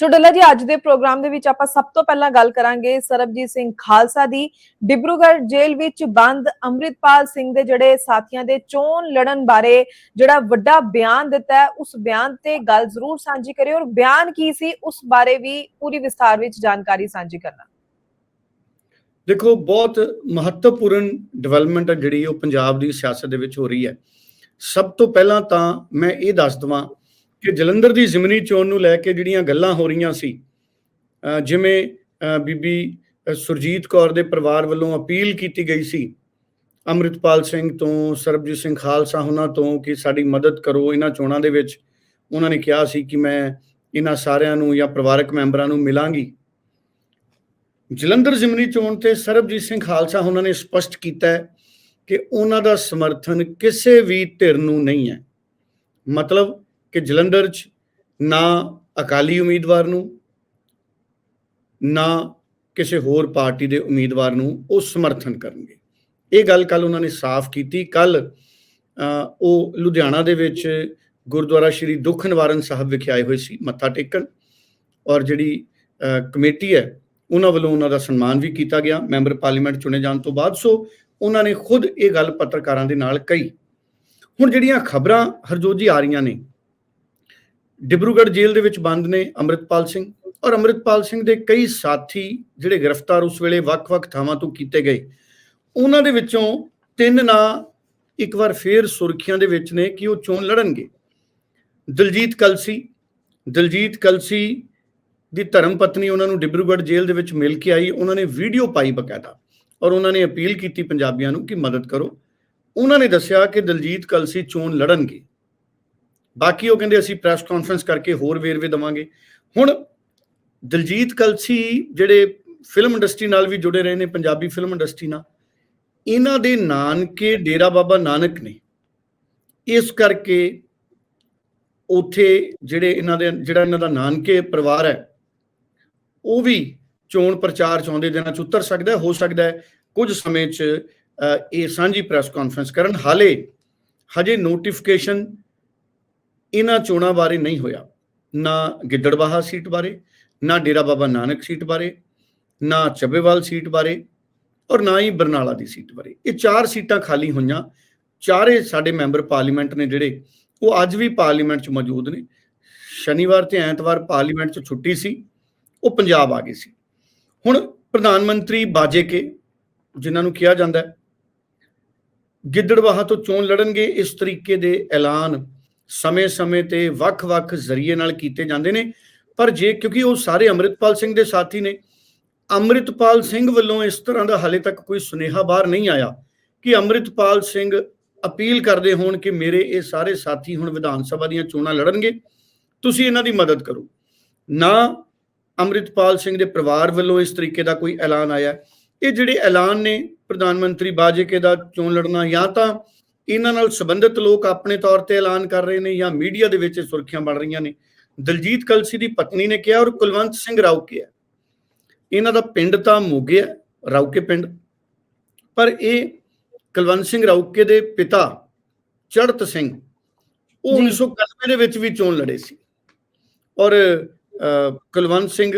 ਸੋ ਡੱਲਾ ਜੀ, ਅੱਜ ਦੇ ਪ੍ਰੋਗਰਾਮ ਦੇ ਵਿੱਚ ਆਪਾਂ ਸਭ ਤੋਂ ਪਹਿਲਾਂ ਗੱਲ ਕਰਾਂਗੇ ਸਰਬਜੀਤ ਸਿੰਘ ਖਾਲਸਾ ਦੀ। ਡਿਬਰੂਗੜ੍ਹ ਜੇਲ੍ਹ ਵਿੱਚ ਬੰਦ ਅੰਮ੍ਰਿਤਪਾਲ ਸਿੰਘ ਦੇ ਜਿਹੜੇ ਸਾਥੀਆਂ ਦੇ ਚੋਣ ਲੜਨ ਬਾਰੇ ਜਿਹੜਾ ਵੱਡਾ ਬਿਆਨ ਦਿੱਤਾ ਹੈ, ਉਸ ਬਿਆਨ ਤੇ ਗੱਲ ਜ਼ਰੂਰ ਸਾਂਝੀ ਕਰਿਓ ਔਰ ਬਿਆਨ ਕੀ ਸੀ, ਉਸ ਬਾਰੇ ਵੀ ਪੂਰੀ ਵਿਸਥਾਰ ਵਿੱਚ ਜਾਣਕਾਰੀ ਸਾਂਝੀ ਕਰਨਾ। ਦੇਖੋ, ਬਹੁਤ ਮਹੱਤਵਪੂਰਨ ਡਿਵੈਲਪਮੈਂਟ ਹੈ ਜਿਹੜੀ ਉਹ ਪੰਜਾਬ ਦੀ ਸਿਆਸਤ ਦੇ ਵਿੱਚ ਹੋ ਰਹੀ ਹੈ। ਸਭ ਤੋਂ ਪਹਿਲਾਂ ਤਾਂ ਮੈਂ ਇਹ ਦੱਸ ਦਵਾਂ ਕਿ ਜਲੰਧਰ ਦੀ ਜ਼ਿਮਨੀ ਚੋਣ ਨੂੰ ਲੈ ਕੇ ਜਿਹੜੀਆਂ ਗੱਲਾਂ ਹੋ ਰਹੀਆਂ ਸੀ ਜਿਵੇਂ ਬੀਬੀ ਸੁਰਜੀਤ ਕੌਰ ਦੇ ਪਰਿਵਾਰ ਵੱਲੋਂ ਅਪੀਲ ਕੀਤੀ ਗਈ ਸੀ, ਅੰਮ੍ਰਿਤਪਾਲ ਸਿੰਘ ਤੋਂ, ਸਰਬਜੀਤ ਸਿੰਘ ਖਾਲਸਾ ਉਹਨਾਂ ਤੋਂ ਕਿ ਸਾਡੀ ਮਦਦ ਕਰੋ ਇਹਨਾਂ ਚੋਣਾਂ ਦੇ ਵਿੱਚ। ਉਹਨਾਂ ਨੇ ਕਿਹਾ ਸੀ ਕਿ ਮੈਂ ਇਹਨਾਂ ਸਾਰਿਆਂ ਨੂੰ ਜਾਂ ਪਰਿਵਾਰਕ ਮੈਂਬਰਾਂ ਨੂੰ ਮਿਲਾਂਗੀ। ਜਲੰਧਰ ਜ਼ਿਮਨੀ ਚੋਣ ਤੇ ਸਰਬਜੀਤ ਸਿੰਘ ਖਾਲਸਾ ਉਹਨਾਂ ਨੇ ਸਪਸ਼ਟ ਕੀਤਾ ਕਿ ਉਹਨਾਂ ਦਾ ਸਮਰਥਨ ਕਿਸੇ ਵੀ ਧਿਰ ਨੂੰ ਨਹੀਂ ਹੈ। ਮਤਲਬ ਕਿ ਜਲੰਧਰ 'ਚ ਨਾ ਅਕਾਲੀ ਉਮੀਦਵਾਰ ਨੂੰ, ਨਾ ਕਿਸੇ ਹੋਰ ਪਾਰਟੀ ਦੇ ਉਮੀਦਵਾਰ ਨੂੰ ਉਹ ਸਮਰਥਨ ਕਰਨਗੇ। ਇਹ ਗੱਲ ਕੱਲ ਉਹਨਾਂ ਨੇ ਸਾਫ਼ ਕੀਤੀ। ਕੱਲ ਉਹ ਲੁਧਿਆਣਾ ਦੇ ਵਿੱਚ ਗੁਰਦੁਆਰਾ ਸ਼੍ਰੀ ਦੁੱਖ ਨਿਵਾਰਨ ਸਾਹਿਬ ਵਿਖੇ ਆਏ ਹੋਏ ਸੀ, ਮੱਥਾ ਟੇਕਣ। ਔਰ ਜਿਹੜੀ ਕਮੇਟੀ ਹੈ, ਉਹਨਾਂ ਵੱਲੋਂ ਉਹਨਾਂ ਦਾ ਸਨਮਾਨ ਵੀ ਕੀਤਾ ਗਿਆ। ਮੈਂਬਰ ਪਾਰਲੀਮੈਂਟ ਚੁਣੇ ਜਾਣ ਤੋਂ ਬਾਅਦ, ਸੋ ਉਹਨਾਂ ਨੇ ਖੁਦ ਇਹ ਗੱਲ ਪੱਤਰਕਾਰਾਂ ਦੇ ਨਾਲ ਕਹੀ। ਹੁਣ ਜਿਹੜੀਆਂ ਖਬਰਾਂ ਹਰਜੋਤ ਜੀ ਆ ਰਹੀਆਂ ਨੇ ਡਿਬਰੂਗੜ੍ਹ ਜੇਲ੍ਹ ਦੇ ਵਿੱਚ ਬੰਦ ਨੇ ਅੰਮ੍ਰਿਤਪਾਲ ਸਿੰਘ ਔਰ ਅੰਮ੍ਰਿਤਪਾਲ ਸਿੰਘ ਦੇ ਕਈ ਸਾਥੀ ਜਿਹੜੇ ਗ੍ਰਿਫਤਾਰ ਉਸ ਵੇਲੇ ਵੱਖ-ਵੱਖ ਥਾਵਾਂ ਤੋਂ ਕੀਤੇ ਗਏ। ਉਹਨਾਂ ਦੇ ਵਿੱਚੋਂ ਤਿੰਨ ਨਾਂ ਇੱਕ ਵਾਰ ਫੇਰ ਸੁਰਖੀਆਂ ਦੇ ਵਿੱਚ ਨੇ ਕਿ ਉਹ ਚੋਣ ਲੜਨਗੇ। ਦਲਜੀਤ ਕਲਸੀ ਦਲਜੀਤ ਕਲਸੀ ਦੀ ਧਰਮ ਪਤਨੀ ਉਹਨਾਂ ਨੂੰ ਡਿਬਰੂਗੜ੍ਹ ਜੇਲ੍ਹ ਦੇ ਵਿੱਚ ਮਿਲ ਕੇ ਆਈ। ਉਹਨਾਂ ਨੇ ਵੀਡੀਓ ਪਾਈ ਬਕਾਇਦਾ ਔਰ ਉਹਨਾਂ ਨੇ ਅਪੀਲ ਕੀਤੀ ਪੰਜਾਬੀਆਂ ਨੂੰ ਕਿ ਮਦਦ ਕਰੋ। ਉਹਨਾਂ ਨੇ ਦੱਸਿਆ ਕਿ ਦਲਜੀਤ ਕਲਸੀ ਚੋਣ ਲੜਨਗੇ। ਬਾਕੀ ਉਹ ਕਹਿੰਦੇ ਅਸੀਂ ਪ੍ਰੈਸ ਕਾਨਫਰੰਸ ਕਰਕੇ ਹੋਰ ਵੇਰਵੇ ਦਵਾਂਗੇ। ਹੁਣ ਦਲਜੀਤ ਕਲਸੀ ਜਿਹੜੇ ਫਿਲਮ ਇੰਡਸਟਰੀ ਨਾਲ ਵੀ ਜੁੜੇ ਰਹੇ ਨੇ, ਪੰਜਾਬੀ ਫਿਲਮ ਇੰਡਸਟਰੀ ਨਾਲ, ਇਹਨਾਂ ਦੇ ਨਾਨਕੇ, ਡੇਰਾ ਬਾਬਾ ਨਾਨਕ ਨੇ। ਇਸ ਕਰਕੇ ਉਥੇ ਜਿਹੜੇ ਇਹਨਾਂ ਦੇ, ਜਿਹੜਾ ਇਹਨਾਂ ਦਾ ਨਾਨਕੇ ਪਰਿਵਾਰ ਹੈ, ਉਹ ਵੀ ਚੋਣ ਪ੍ਰਚਾਰ ਚਾਹੁੰਦੇ ਦਿਨਾਂ ਚ ਉਤਰ ਸਕਦਾ, ਹੋ ਸਕਦਾ ਹੈ, ਕੁਝ ਸਮੇਂ ਚ ਇਹ ਸਾਂਝੀ ਪ੍ਰੈਸ ਕਾਨਫਰੰਸ ਕਰਨ। ਹਾਲੇ, ਹਜੇ ਨੋਟੀਫਿਕੇਸ਼ਨ ਇਹਨਾਂ ਚੋਣਾਂ ਬਾਰੇ ਨਹੀਂ ਹੋਇਆ। ਨਾ ਗਿੱਦੜਬਾਹਾ ਸੀਟ ਬਾਰੇ, ਨਾ ਡੇਰਾ ਬਾਬਾ ਨਾਨਕ ਸੀਟ ਬਾਰੇ, ਨਾ ਚੱਬੇਵਾਲ ਸੀਟ ਬਾਰੇ ਔਰ ਨਾ ਹੀ ਬਰਨਾਲਾ ਦੀ ਸੀਟ ਬਾਰੇ। ਇਹ ਚਾਰ ਸੀਟਾਂ ਖਾਲੀ ਹੋਈਆਂ। ਚਾਰੇ ਸਾਡੇ ਮੈਂਬਰ ਪਾਰਲੀਮੈਂਟ ਨੇ ਜਿਹੜੇ, ਉਹ ਅੱਜ ਵੀ ਪਾਰਲੀਮੈਂਟ 'ਚ ਮੌਜੂਦ ਨੇ। ਸ਼ਨੀਵਾਰ ਤੇ ਐਤਵਾਰ ਪਾਰਲੀਮੈਂਟ 'ਚ ਛੁੱਟੀ ਸੀ। ਉਹ ਪੰਜਾਬ ਆ ਗਏ ਸੀ। ਹੁਣ ਪ੍ਰਧਾਨ ਮੰਤਰੀ ਬਾਜੇ ਕੇ, ਜਿਨ੍ਹਾਂ ਨੂੰ ਕਿਹਾ ਜਾਂਦਾ ਗਿੱਦੜਵਾਹਾ ਤੋਂ ਚੋਣ ਲੜਨਗੇ, ਇਸ ਤਰੀਕੇ ਦੇ ਐਲਾਨ ਸਮੇਂ-ਸਮੇਂ ਤੇ ਵੱਖ-ਵੱਖ ਜ਼ਰੀਏ ਨਾਲ ਕੀਤੇ ਜਾਂਦੇ ਨੇ। ਪਰ ਜੇ, ਕਿਉਂਕਿ ਉਹ ਸਾਰੇ ਅੰਮ੍ਰਿਤਪਾਲ ਸਿੰਘ ਦੇ ਸਾਥੀ ਨੇ, ਅੰਮ੍ਰਿਤਪਾਲ ਸਿੰਘ ਵੱਲੋਂ ਇਸ ਤਰ੍ਹਾਂ ਦਾ ਹਾਲੇ ਤੱਕ ਕੋਈ ਸੁਨੇਹਾ ਬਾਹਰ ਨਹੀਂ ਆਇਆ ਕਿ ਅੰਮ੍ਰਿਤਪਾਲ ਸਿੰਘ ਅਪੀਲ ਕਰਦੇ ਹੋਣ ਕਿ ਮੇਰੇ ਇਹ ਸਾਰੇ ਸਾਥੀ ਹੁਣ ਵਿਧਾਨ ਸਭਾ ਦੀਆਂ ਚੋਣਾਂ ਲੜਨਗੇ। ਤੁਸੀਂ ਇਹਨਾਂ ਦੀ ਮਦਦ ਕਰੋ। ਨਾ ਅੰਮ੍ਰਿਤਪਾਲ ਸਿੰਘ ਦੇ ਪਰਿਵਾਰ ਵੱਲੋਂ ਇਸ ਤਰੀਕੇ ਦਾ ਕੋਈ ਐਲਾਨ ਆਇਆ। ਇਹ ਜਿਹੜੇ ਐਲਾਨ ਨੇ ਪ੍ਰਧਾਨ ਮੰਤਰੀ ਬਾਜੇਕੇ ਦਾ ਚੋਣ ਲੜਨਾ ਜਾਂ ਤਾਂ ਇਹਨਾਂ ਨਾਲ ਸੰਬੰਧਿਤ ਲੋਕ ਆਪਣੇ ਤੌਰ ਤੇ ਐਲਾਨ ਕਰ ਰਹੇ ਨੇ ਜਾਂ ਮੀਡੀਆ ਦੇ ਵਿੱਚ ਸੁਰਖੀਆਂ ਬਣ ਰਹੀਆਂ ਨੇ। ਦਲਜੀਤ ਕਲਸੀ ਦੀ ਪਤਨੀ ਨੇ ਕਿਹਾ ਔਰ ਕੁਲਵੰਤ ਸਿੰਘ ਰਾਉਕੇ ਹੈ। ਇਹਨਾਂ ਦਾ ਪਿੰਡ ਤਾਂ ਮੋਗੇ ਹੈ ਰਾਉਕੇ ਪਿੰਡ। ਪਰ ਇਹ ਕੁਲਵੰਤ ਸਿੰਘ ਰਾਉਕੇ ਦੇ ਪਿਤਾ ਚੜਤ ਸਿੰਘ ਉਹ 1991 ਦੇ ਵਿੱਚ ਵੀ ਚੋਣ ਲੜੇ ਸੀ। ਔਰ ਕੁਲਵੰਤ ਸਿੰਘ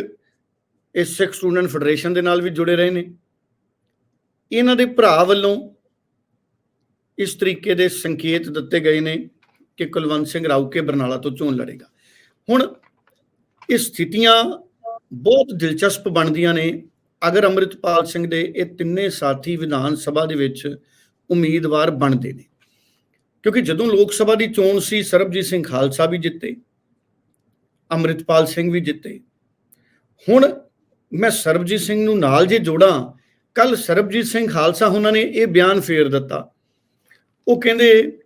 ਇਸ ਸਿੱਖ ਸਟੂਡੈਂਟ ਫੈਡਰੇਸ਼ਨ ਦੇ ਨਾਲ ਵੀ ਜੁੜੇ ਰਹੇ ਨੇ। ਇਹਨਾਂ ਦੇ ਭਰਾ ਵੱਲੋਂ ਇਸ ਤਰੀਕੇ ਦੇ ਸੰਕੇਤ ਦਿੱਤੇ ਗਏ ਨੇ ਕਿ ਕੁਲਵੰਤ ਸਿੰਘ ਰਾਉਕੇ ਬਰਨਾਲਾ ਤੋਂ ਚੋਣ ਲੜੇਗਾ। ਹੁਣ ਇਹ ਸਥਿਤੀਆਂ ਬਹੁਤ ਦਿਲਚਸਪ ਬਣਦੀਆਂ ਨੇ। ਅਗਰ ਅੰਮ੍ਰਿਤਪਾਲ ਸਿੰਘ ਦੇ ਇਹ ਤਿੰਨੇ ਸਾਥੀ ਵਿਧਾਨ ਸਭਾ ਦੇ ਵਿੱਚ ਉਮੀਦਵਾਰ ਬਣਦੇ ਨੇ। ਕਿਉਂਕਿ ਜਦੋਂ ਲੋਕ ਸਭਾ ਦੀ ਚੋਣ ਸੀ, ਸਰਬਜੀਤ ਸਿੰਘ ਖਾਲਸਾ ਵੀ ਜਿੱਤੇ, ਅੰਮ੍ਰਿਤਪਾਲ ਸਿੰਘ ਵੀ ਜਿੱਤੇ। ਹੁਣ ਮੈਂ ਸਰਬਜੀਤ ਸਿੰਘ ਨੂੰ ਨਾਲ ਜੇ ਜੋੜਾਂ ਕੱਲ ਸਰਬਜੀਤ ਸਿੰਘ ਖਾਲਸਾ, ਉਹਨਾਂ ਨੇ ਇਹ ਬਿਆਨ ਫੇਰ ਦਿੱਤਾ ਉਹ ਕਹਿੰਦੇ,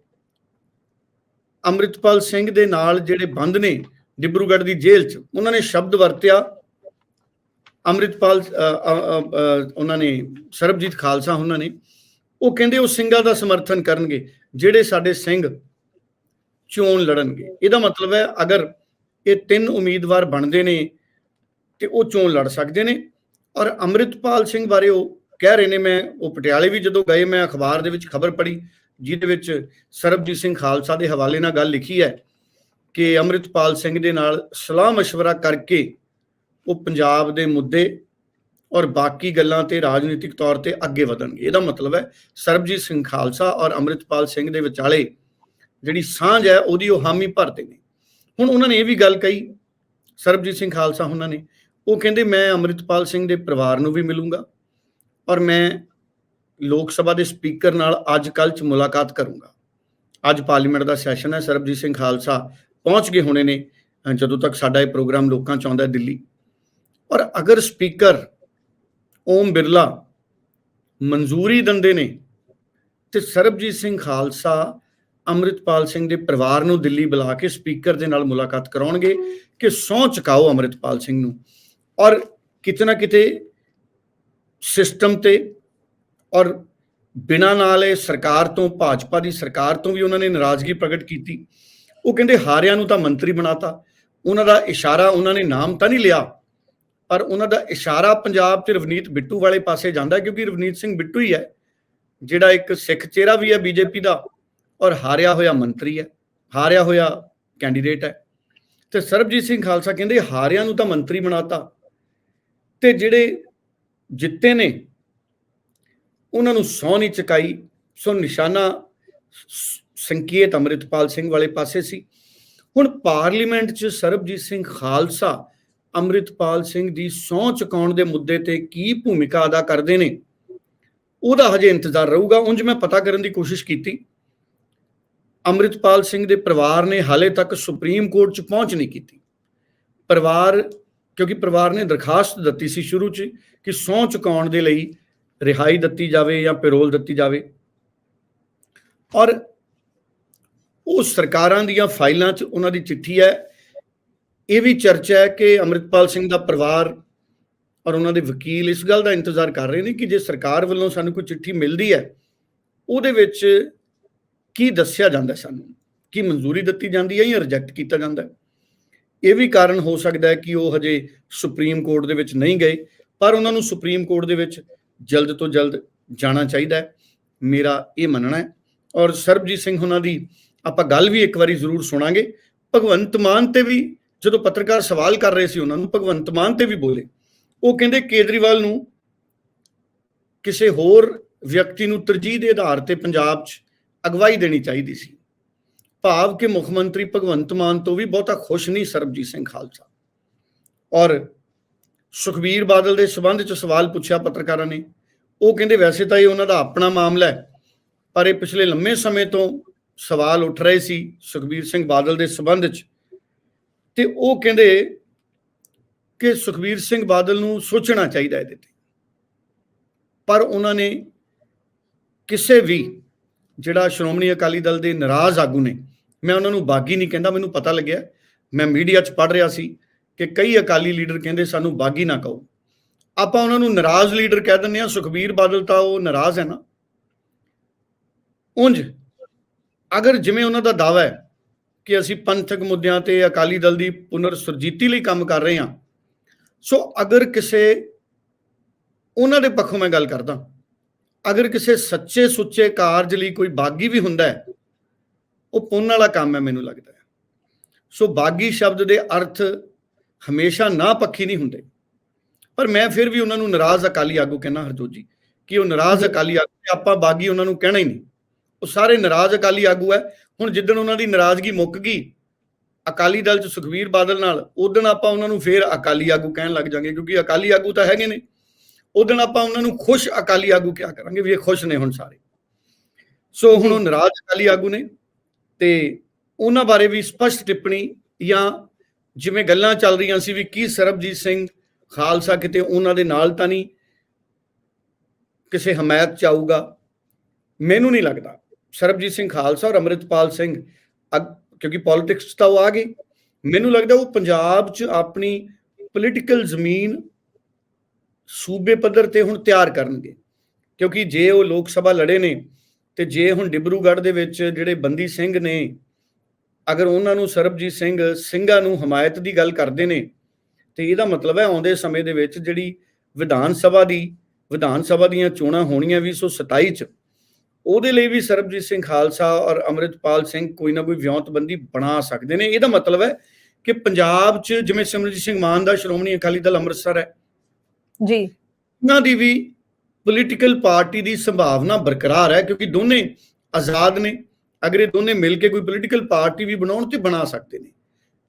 ਅੰਮ੍ਰਿਤਪਾਲ ਸਿੰਘ ਦੇ ਨਾਲ ਜਿਹੜੇ ਬੰਦ ਨੇ ਡਿਬਰੂਗੜ੍ਹ ਦੀ ਜੇਲ੍ਹ 'ਚ, ਉਹਨਾਂ ਨੇ ਸ਼ਬਦ ਵਰਤਿਆ ਅੰਮ੍ਰਿਤਪਾਲ ਉਹਨਾਂ ਨੇ ਸਰਬਜੀਤ ਖਾਲਸਾ ਉਹਨਾਂ ਨੇ, ਉਹ ਕਹਿੰਦੇ ਉਹ ਸਿੰਘਾਂ ਦਾ ਸਮਰਥਨ ਕਰਨਗੇ, ਜਿਹੜੇ ਸਾਡੇ ਸਿੰਘ ਚੋਣ ਲੜਨਗੇ। ਇਹਦਾ ਮਤਲਬ ਹੈ ਅਗਰ ਇਹ ਤਿੰਨ ਉਮੀਦਵਾਰ ਬਣਦੇ ਨੇ ਤੇ ਉਹ ਚੋਣ ਲੜ ਸਕਦੇ ਨੇ। ਔਰ ਅੰਮ੍ਰਿਤਪਾਲ ਸਿੰਘ ਬਾਰੇ ਉਹ ਕਹਿ ਰਹੇ ਨੇ, ਮੈਂ ਉਹ ਪਟਿਆਲੇ ਵੀ ਜਦੋਂ ਗਏ, ਮੈਂ ਅਖਬਾਰ ਦੇ ਵਿੱਚ ਖਬਰ ਪੜ੍ਹੀ ਜਿਹਦੇ ਵਿੱਚ ਸਰਬਜੀਤ ਸਿੰਘ ਖਾਲਸਾ ਦੇ ਹਵਾਲੇ ਨਾਲ ਗੱਲ ਲਿਖੀ ਹੈ ਕਿ ਅੰਮ੍ਰਿਤਪਾਲ ਸਿੰਘ ਦੇ ਨਾਲ ਸਲਾਹ مشورہ ਕਰਕੇ ਉਹ ਪੰਜਾਬ ਦੇ ਮੁੱਦੇ ਔਰ ਬਾਕੀ ਗੱਲਾਂ ਤੇ ਰਾਜਨੀਤਿਕ ਤੌਰ ਤੇ ਅੱਗੇ ਵਧਣਗੇ ਇਹਦਾ ਮਤਲਬ ਹੈ ਸਰਬਜੀਤ ਸਿੰਘ ਖਾਲਸਾ ਔਰ ਅੰਮ੍ਰਿਤਪਾਲ ਸਿੰਘ ਦੇ ਵਿਚਾਲੇ ਜਿਹੜੀ ਸਾਂਝ ਹੈ ਉਹਦੀ ਉਹ ਹਾਮੀ ਭਰਦੇ ਨੇ ਹੁਣ ਉਹਨਾਂ ਨੇ ਇਹ ਵੀ ਗੱਲ ਕਹੀ ਸਰਬਜੀਤ ਸਿੰਘ ਖਾਲਸਾ ਉਹਨਾਂ ਨੇ ਉਹ ਕਹਿੰਦੇ ਮੈਂ ਅੰਮ੍ਰਿਤਪਾਲ ਸਿੰਘ ਦੇ ਪਰਿਵਾਰ ਨੂੰ ਵੀ ਮਿਲੂੰਗਾ ਔਰ ਮੈਂ ਲੋਕ ਸਭਾ ਦੇ ਸਪੀਕਰ ਨਾਲ ਅੱਜ ਕੱਲ੍ਹ ਚ ਮੁਲਾਕਾਤ ਕਰੂੰਗਾ। ਅੱਜ ਪਾਰਲੀਮੈਂਟ ਦਾ ਸੈਸ਼ਨ ਹੈ, ਸਰਬਜੀਤ ਸਿੰਘ ਖਾਲਸਾ ਪਹੁੰਚ ਗਏ ਹੋਣੇ ਨੇ ਜਦੋਂ ਤੱਕ ਸਾਡਾ ਇਹ ਪ੍ਰੋਗਰਾਮ ਲੋਕਾਂ ਚ ਆਉਂਦਾ ਦਿੱਲੀ। ਔਰ ਅਗਰ ਸਪੀਕਰ ਓਮ ਬਿਰਲਾ ਮਨਜ਼ੂਰੀ ਦਿੰਦੇ ਨੇ ਤੇ ਸਰਬਜੀਤ ਸਿੰਘ ਖਾਲਸਾ ਅੰਮ੍ਰਿਤਪਾਲ ਸਿੰਘ ਦੇ ਪਰਿਵਾਰ ਨੂੰ ਦਿੱਲੀ ਬੁਲਾ ਕੇ ਸਪੀਕਰ ਦੇ ਨਾਲ ਮੁਲਾਕਾਤ ਕਰਾਉਣਗੇ ਕਿ ਸਹੁੰ ਚੁਕਾਓ ਅੰਮ੍ਰਿਤਪਾਲ ਸਿੰਘ ਨੂੰ। ਔਰ ਕਿਤੇ ਨਾ ਕਿਤੇ ਸਿਸਟਮ ਤੇ ਔਰ ਬਿਨਾਂ ਨਾਲ ਇਹ ਸਰਕਾਰ ਤੋਂ, ਭਾਜਪਾ ਦੀ ਸਰਕਾਰ ਤੋਂ ਵੀ ਉਹਨਾਂ ਨੇ ਨਾਰਾਜ਼ਗੀ ਪ੍ਰਗਟ ਕੀਤੀ। ਉਹ ਕਹਿੰਦੇ ਹਾਰਿਆਂ ਨੂੰ ਤਾਂ ਮੰਤਰੀ ਬਣਾਤਾ। ਉਹਨਾਂ ਦਾ ਇਸ਼ਾਰਾ, ਉਹਨਾਂ ਨੇ ਨਾਮ ਤਾਂ ਨਹੀਂ ਲਿਆ, ਪਰ ਉਹਨਾਂ ਦਾ ਇਸ਼ਾਰਾ ਪੰਜਾਬ ਤੇ ਰਵਨੀਤ ਬਿੱਟੂ ਵਾਲੇ ਪਾਸੇ ਜਾਂਦਾ, ਕਿਉਂਕਿ ਰਵਨੀਤ ਸਿੰਘ ਬਿੱਟੂ ਹੀ ਹੈ, ਜਿਹੜਾ ਇੱਕ ਸਿੱਖ ਚਿਹਰਾ ਵੀ ਹੈ ਬੀਜੇਪੀ ਦਾ, ਔਰ ਹਾਰਿਆ ਹੋਇਆ ਮੰਤਰੀ ਹੈ, ਹਾਰਿਆ ਹੋਇਆ ਕੈਂਡੀਡੇਟ ਹੈ। ਤੇ ਸਰਬਜੀਤ ਸਿੰਘ ਖਾਲਸਾ ਕਹਿੰਦੇ ਹਾਰਿਆਂ ਨੂੰ ਤਾਂ ਮੰਤਰੀ ਬਣਾਤਾ। ਤੇ ਜਿਹੜੇ ਜਿੱਤੇ ਨੇ ਉਹਨਾਂ ਨੂੰ ਸੌ ਨਹੀਂ ਚੁਕਾਈ, ਸੋ ਨਿਸ਼ਾਨਾ ਸੰਕੇਤ ਅੰਮ੍ਰਿਤਪਾਲ ਸਿੰਘ ਵਾਲੇ ਪਾਸੇ ਸੀ। ਹੁਣ ਪਾਰਲੀਮੈਂਟ 'ਚ ਸਰਬਜੀਤ ਸਿੰਘ ਖਾਲਸਾ ਅੰਮ੍ਰਿਤਪਾਲ ਸਿੰਘ ਦੀ ਸਹੁੰ ਚੁਕਾਉਣ ਦੇ ਮੁੱਦੇ ਤੇ ਕੀ ਭੂਮਿਕਾ ਅਦਾ ਕਰਦੇ ਨੇ, ਉਹਦਾ ਹਜੇ ਇੰਤਜ਼ਾਰ ਰਹੂਗਾ। ਉਂਝ ਮੈਂ ਪਤਾ ਕਰਨ ਦੀ ਕੋਸ਼ਿਸ਼ ਕੀਤੀ। ਅੰਮ੍ਰਿਤਪਾਲ ਸਿੰਘ ਦੇ ਪਰਿਵਾਰ ਨੇ ਹਾਲੇ ਤੱਕ ਸੁਪਰੀਮ ਕੋਰਟ 'ਚ ਪਹੁੰਚ ਨਹੀਂ ਕੀਤੀ। ਪਰਿਵਾਰ, ਕਿਉਂਕਿ ਪਰਿਵਾਰ ਨੇ ਦਰਖਾਸਤ ਦਿੱਤੀ ਸੀ ਸ਼ੁਰੂ 'ਚ ਕਿ ਸਹੁੰ ਚੁਕਾਉਣ ਦੇ ਲਈ ਰਿਹਾਈ ਦਿੱਤੀ ਜਾਵੇ ਜਾਂ ਪੈਰੋਲ ਦਿੱਤੀ ਜਾਵੇ। ਔਰ ਉਹ ਸਰਕਾਰਾਂ ਦੀਆਂ ਫਾਈਲਾਂ 'ਚ ਉਹਨਾਂ ਦੀ ਚਿੱਠੀ ਹੈ। ਇਹ ਵੀ ਚਰਚਾ ਹੈ ਕਿ ਅੰਮ੍ਰਿਤਪਾਲ ਸਿੰਘ ਦਾ ਪਰਿਵਾਰ ਔਰ ਉਹਨਾਂ ਦੇ ਵਕੀਲ ਇਸ ਗੱਲ ਦਾ ਇੰਤਜ਼ਾਰ ਕਰ ਰਹੇ ਨੇ ਕਿ ਜੇ ਸਰਕਾਰ ਵੱਲੋਂ ਸਾਨੂੰ ਕੋਈ ਚਿੱਠੀ ਮਿਲਦੀ ਹੈ, ਉਹਦੇ ਵਿੱਚ ਕੀ ਦੱਸਿਆ ਜਾਂਦਾ ਸਾਨੂੰ? ਕੀ ਮਨਜ਼ੂਰੀ ਦਿੱਤੀ ਜਾਂਦੀ ਹੈ ਜਾਂ ਰਿਜੈਕਟ ਕੀਤਾ ਜਾਂਦਾ ਹੈ? ਇਹ ਵੀ ਕਾਰਨ ਹੋ ਸਕਦਾ ਹੈ ਕਿ ਉਹ ਹਜੇ ਸੁਪਰੀਮ ਕੋਰਟ ਦੇ ਵਿੱਚ ਨਹੀਂ ਗਏ, ਪਰ ਉਹਨਾਂ ਨੂੰ ਸੁਪਰੀਮ ਕੋਰਟ ਦੇ ਵਿੱਚ ਜਲਦ ਤੋਂ ਜਲਦ ਜਾਣਾ ਚਾਹੀਦਾ ਹੈ। ਮੇਰਾ ਇਹ ਮੰਨਣਾ ਹੈ ਔਰ ਸਰਬਜੀਤ ਸਿੰਘ ਉਹਨਾਂ ਦੀ ਆਪਾਂ ਗੱਲ ਵੀ ਇੱਕ ਵਾਰੀ ਜ਼ਰੂਰ ਸੁਣਾਂਗੇ। ਭਗਵੰਤ ਮਾਨ ਤੇ ਵੀ ਜਦੋਂ ਪੱਤਰਕਾਰ ਸਵਾਲ ਕਰ ਰਹੇ ਸੀ ਉਹਨਾਂ ਨੂੰ, ਭਗਵੰਤ ਮਾਨ ਤੇ ਵੀ ਬੋਲੇ। ਉਹ ਕਹਿੰਦੇ ਕੇਜਰੀਵਾਲ ਨੂੰ ਕਿਸੇ ਹੋਰ ਵਿਅਕਤੀ ਨੂੰ ਤਰਜੀਹ ਦੇ ਆਧਾਰ ਤੇ ਪੰਜਾਬ 'ਚ ਅਗਵਾਈ ਦੇਣੀ ਚਾਹੀਦੀ ਸੀ। ਭਾਵ ਕਿ ਮੁੱਖ ਮੰਤਰੀ ਭਗਵੰਤ ਮਾਨ ਤੋਂ ਵੀ ਬਹੁਤਾ ਖੁਸ਼ ਨਹੀਂ ਸਰਬਜੀਤ ਸਿੰਘ ਖਾਲਸਾ। ਔਰ ਸੁਖਬੀਰ ਬਾਦਲ ਦੇ ਸਬੰਧ 'ਚ ਸਵਾਲ ਪੁੱਛਿਆ ਪੱਤਰਕਾਰਾਂ ਨੇ। ਉਹ ਕਹਿੰਦੇ, ਵੈਸੇ ਤਾਂ ਇਹ ਉਹਨਾਂ ਦਾ ਆਪਣਾ ਮਾਮਲਾ ਹੈ, ਪਰ ਇਹ ਪਿਛਲੇ ਲੰਮੇ ਸਮੇਂ ਤੋਂ ਸਵਾਲ ਉੱਠ ਰਹੇ ਸੀ ਸੁਖਬੀਰ ਸਿੰਘ ਬਾਦਲ ਦੇ ਸਬੰਧ 'ਚ। ਤੇ ਉਹ ਕਹਿੰਦੇ ਕਿ ਸੁਖਬੀਰ ਸਿੰਘ ਬਾਦਲ ਨੂੰ ਸੋਚਣਾ ਚਾਹੀਦਾ ਇਹਦੇ ਤੇ। ਪਰ ਉਹਨਾਂ ਨੇ ਕਿਸੇ ਵੀ ਜਿਹੜਾ ਸ਼੍ਰੋਮਣੀ ਅਕਾਲੀ ਦਲ ਦੇ ਨਾਰਾਜ਼ ਆਗੂ ਨੇ, ਮੈਂ ਉਹਨਾਂ ਨੂੰ ਬਾਗੀ ਨਹੀਂ ਕਹਿੰਦਾ, ਮੈਨੂੰ ਪਤਾ ਲੱਗਿਆ। ਮੈਂ ਮੀਡੀਆ 'ਚ ਪੜ੍ਹ ਰਿਹਾ ਸੀ। ਕਿ ਕਈ ਅਕਾਲੀ ਲੀਡਰ ਕਹਿੰਦੇ ਸਾਨੂੰ ਬਾਗੀ ਨਾ ਕਹੋ। ਆਪਾਂ ਉਹਨਾਂ ਨੂੰ ਨਾਰਾਜ਼ ਲੀਡਰ ਕਹਿ ਦਿੰਦੇ ਆ ਸੁਖਬੀਰ ਬਾਦਲ ਤਾਂ ਉਹ ਨਾਰਾਜ਼ ਹੈ ਨਾ। ਉਂਝ ਅਗਰ ਜਿਵੇਂ ਉਹਨਾਂ ਦਾ ਦਾਵਾ ਹੈ ਕਿ ਅਸੀਂ ਪੰਥਕ ਮੁੱਦਿਆਂ ਤੇ ਅਕਾਲੀ ਦਲ ਦੀ ਪੁਨਰ ਸੁਰਜੀਤੀ ਲਈ ਕੰਮ ਕਰ ਰਹੇ ਹਾਂ, ਸੋ ਅਗਰ ਕਿਸੇ ਉਹਨਾਂ ਦੇ ਪੱਖੋਂ ਮੈਂ ਗੱਲ ਕਰਦਾ, ਅਗਰ ਕਿਸੇ ਸੱਚੇ ਸੁੱਚੇ ਕਾਰਜ ਲਈ ਕੋਈ ਬਾਗੀ ਵੀ ਹੁੰਦਾ ਹੈ, ਉਹ ਪੁੰਨ ਵਾਲਾ ਕੰਮ ਹੈ ਮੈਨੂੰ ਲੱਗਦਾ ਹੈ। ਸੋ ਬਾਗੀ ਸ਼ਬਦ ਦੇ ਅਰਥ ਹਮੇਸ਼ਾ ਨਾ ਪੱਖੀ ਨਹੀਂ ਹੁੰਦੇ। ਪਰ ਮੈਂ ਫਿਰ ਵੀ ਉਹਨਾਂ ਨੂੰ ਨਾਰਾਜ਼ ਅਕਾਲੀ ਆਗੂ ਕਹਿਣਾ ਹਰਜੋਤ ਜੀ, ਕਿ ਉਹ ਨਾਰਾਜ਼ ਅਕਾਲੀ ਆਗੂ ਆਪਾਂ ਬਾਗੀ ਉਹਨਾਂ ਨੂੰ ਕਹਿਣਾ ਹੀ ਨਹੀਂ। ਉਹ ਸਾਰੇ ਨਾਰਾਜ਼ ਅਕਾਲੀ ਆਗੂ ਹੈ ਹੁਣ ਜਿੱਦਣ ਉਹਨਾਂ ਦੀ ਨਾਰਾਜ਼ਗੀ ਮੁੱਕ ਗਈ, ਅਕਾਲੀ ਦਲ ਚ ਸੁਖਵੀਰ ਬਾਦਲ ਨਾਲ ਉਦੋਂ ਆਪਾਂ ਉਹਨਾਂ ਨੂੰ ਫੇਰ ਅਕਾਲੀ ਆਗੂ ਕਹਿਣ ਲੱਗ ਜਾਾਂਗੇ, ਕਿਉਂਕਿ ਅਕਾਲੀ ਆਗੂ ਤਾਂ ਹੈਗੇ ਨੇ। ਉਦੋਂ ਆਪਾਂ ਉਹਨਾਂ ਨੂੰ ਖੁਸ਼ ਅਕਾਲੀ ਆਗੂ ਕਿਹਾ ਕਰਾਂਗੇ ਵੀ ਇਹ ਖੁਸ਼ ਨੇ ਹੁਣ ਸਾਰੇ। ਸੋ ਹੁਣ ਉਹ ਨਾਰਾਜ਼ ਅਕਾਲੀ ਆਗੂ ਨੇ ਤੇ ਉਹਨਾਂ ਬਾਰੇ ਵੀ ਸਪਸ਼ਟ ਟਿੱਪਣੀ ਜਾਂ ਜਿਵੇਂ ਗੱਲਾਂ ਚੱਲ ਰਹੀਆਂ ਸੀ ਵੀ ਕੀ ਸਰਬਜੀਤ ਸਿੰਘ ਖਾਲਸਾ ਕਿਤੇ ਉਹਨਾਂ ਦੇ ਨਾਲ ਤਾਂ ਨਹੀਂ? ਕਿਸੇ ਹਮਾਇਤ ਚ ਆਊਗਾ? ਮੈਨੂੰ ਨਹੀਂ ਲੱਗਦਾ। ਸਰਬਜੀਤ ਸਿੰਘ ਖਾਲਸਾ ਔਰ ਅੰਮ੍ਰਿਤਪਾਲ ਸਿੰਘ ਅਗ- ਕਿਉਂਕਿ ਪੋਲਿਟਿਕਸ ਤਾਂ ਉਹ ਆ ਗਏ। ਮੈਨੂੰ ਲੱਗਦਾ ਉਹ ਪੰਜਾਬ 'ਚ ਆਪਣੀ ਪੋਲਿਟੀਕਲ ਜ਼ਮੀਨ ਸੂਬੇ ਪੱਧਰ ਤੇ ਹੁਣ ਤਿਆਰ ਕਰਨਗੇ। ਕਿਉਂਕਿ ਜੇ ਉਹ ਲੋਕ ਸਭਾ ਲੜੇ ਨੇ ਤੇ ਜੇ ਹੁਣ ਡਿਬਰੂਗੜ੍ਹ ਦੇ ਵਿੱਚ ਜਿਹੜੇ ਬੰਦੀ ਸਿੰਘ ਨੇ ਅਗਰ ਉਹਨਾਂ ਨੂੰ ਸਰਬਜੀਤ ਸਿੰਘ ਸਿੰਘਾਂ ਨੂੰ ਹਮਾਇਤ ਦੀ ਗੱਲ ਕਰਦੇ ਨੇ ਤੇ ਇਹਦਾ ਮਤਲਬ ਹੈ ਆਉਂਦੇ ਸਮੇਂ ਦੇ ਵਿੱਚ ਜਿਹੜੀ ਵਿਧਾਨ ਸਭਾ ਦੀ ਵਿਧਾਨ ਸਭਾ ਦੀਆਂ ਚੋਣਾਂ ਹੋਣੀਆਂ 2027 ਚ ਉਹਦੇ ਲਈ ਵੀ ਸਰਬਜੀਤ ਸਿੰਘ ਖਾਲਸਾ ਔਰ ਅਮਰਿਤਪਾਲ ਸਿੰਘ ਕੋਈ ਨਾ ਕੋਈ ਵਿਉਂਤਬੰਦੀ ਬਣਾ ਸਕਦੇ ਨੇ। ਇਹਦਾ ਮਤਲਬ ਹੈ ਕਿ ਪੰਜਾਬ 'ਚ ਜਿਵੇਂ ਸਿਮਰਜੀਤ ਸਿੰਘ ਮਾਨ ਦਾ ਸ਼੍ਰੋਮਣੀ ਅਕਾਲੀ ਦਲ ਅੰਮ੍ਰਿਤਸਰ ਹੈ। ਜੀ। ਉਹਨਾਂ ਦੀ ਵੀ ਪੋਲੀਟੀਕਲ ਪਾਰਟੀ ਦੀ ਸੰਭਾਵਨਾ ਬਰਕਰਾਰ ਹੈ ਕਿਉਂਕਿ ਦੋਨੇ ਆਜ਼ਾਦ ਨੇ। ਅਗਰ ਇਹ ਦੋਨੇ ਮਿਲ ਕੇ ਕੋਈ ਪੋਲੀਟੀਕਲ ਪਾਰਟੀ ਵੀ ਬਣਾਉਣ ਤੇ ਬਣਾ ਸਕਦੇ ਨੇ।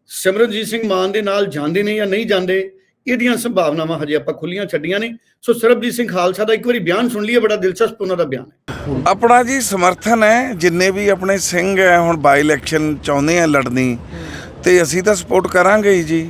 ਸਿਮਰਨਜੀਤ ਸਿੰਘ ਮਾਨ ਦੇ ਨਾਲ ਜਾਂਦੇ ਨੇ ਜਾਂ ਨਹੀਂ ਜਾਂਦੇ, ਇਹਦੀਆਂ ਸੰਭਾਵਨਾਵਾਂ ਹਜੇ ਆਪਾਂ ਖੁੱਲੀਆਂ ਛੱਡੀਆਂ ਨੇ। ਸੋ ਸਰਬਜੀਤ ਸਿੰਘ ਖਾਲਸਾ ਦਾ ਇੱਕ ਵਾਰੀ ਬਿਆਨ ਸੁਣ ਲਈਏ, ਬੜਾ ਦਿਲਚਸਪ ਉਹਨਾਂ ਦਾ ਬਿਆਨ ਹੈ। ਆਪਣਾ ਜੀ ਸਮਰਥਨ ਹੈ, ਜਿੰਨੇ ਵੀ ਆਪਣੇ ਸਿੰਘ ਹੈ, ਹੁਣ ਬਾਈ ਇਲੈਕਸ਼ਨ ਚਾਹੁੰਦੇ ਆ ਲੜਨੀ, ਤੇ ਅਸੀਂ ਤਾਂ ਸਪੋਰਟ ਕਰਾਂਗੇ ਹੀ ਜੀ।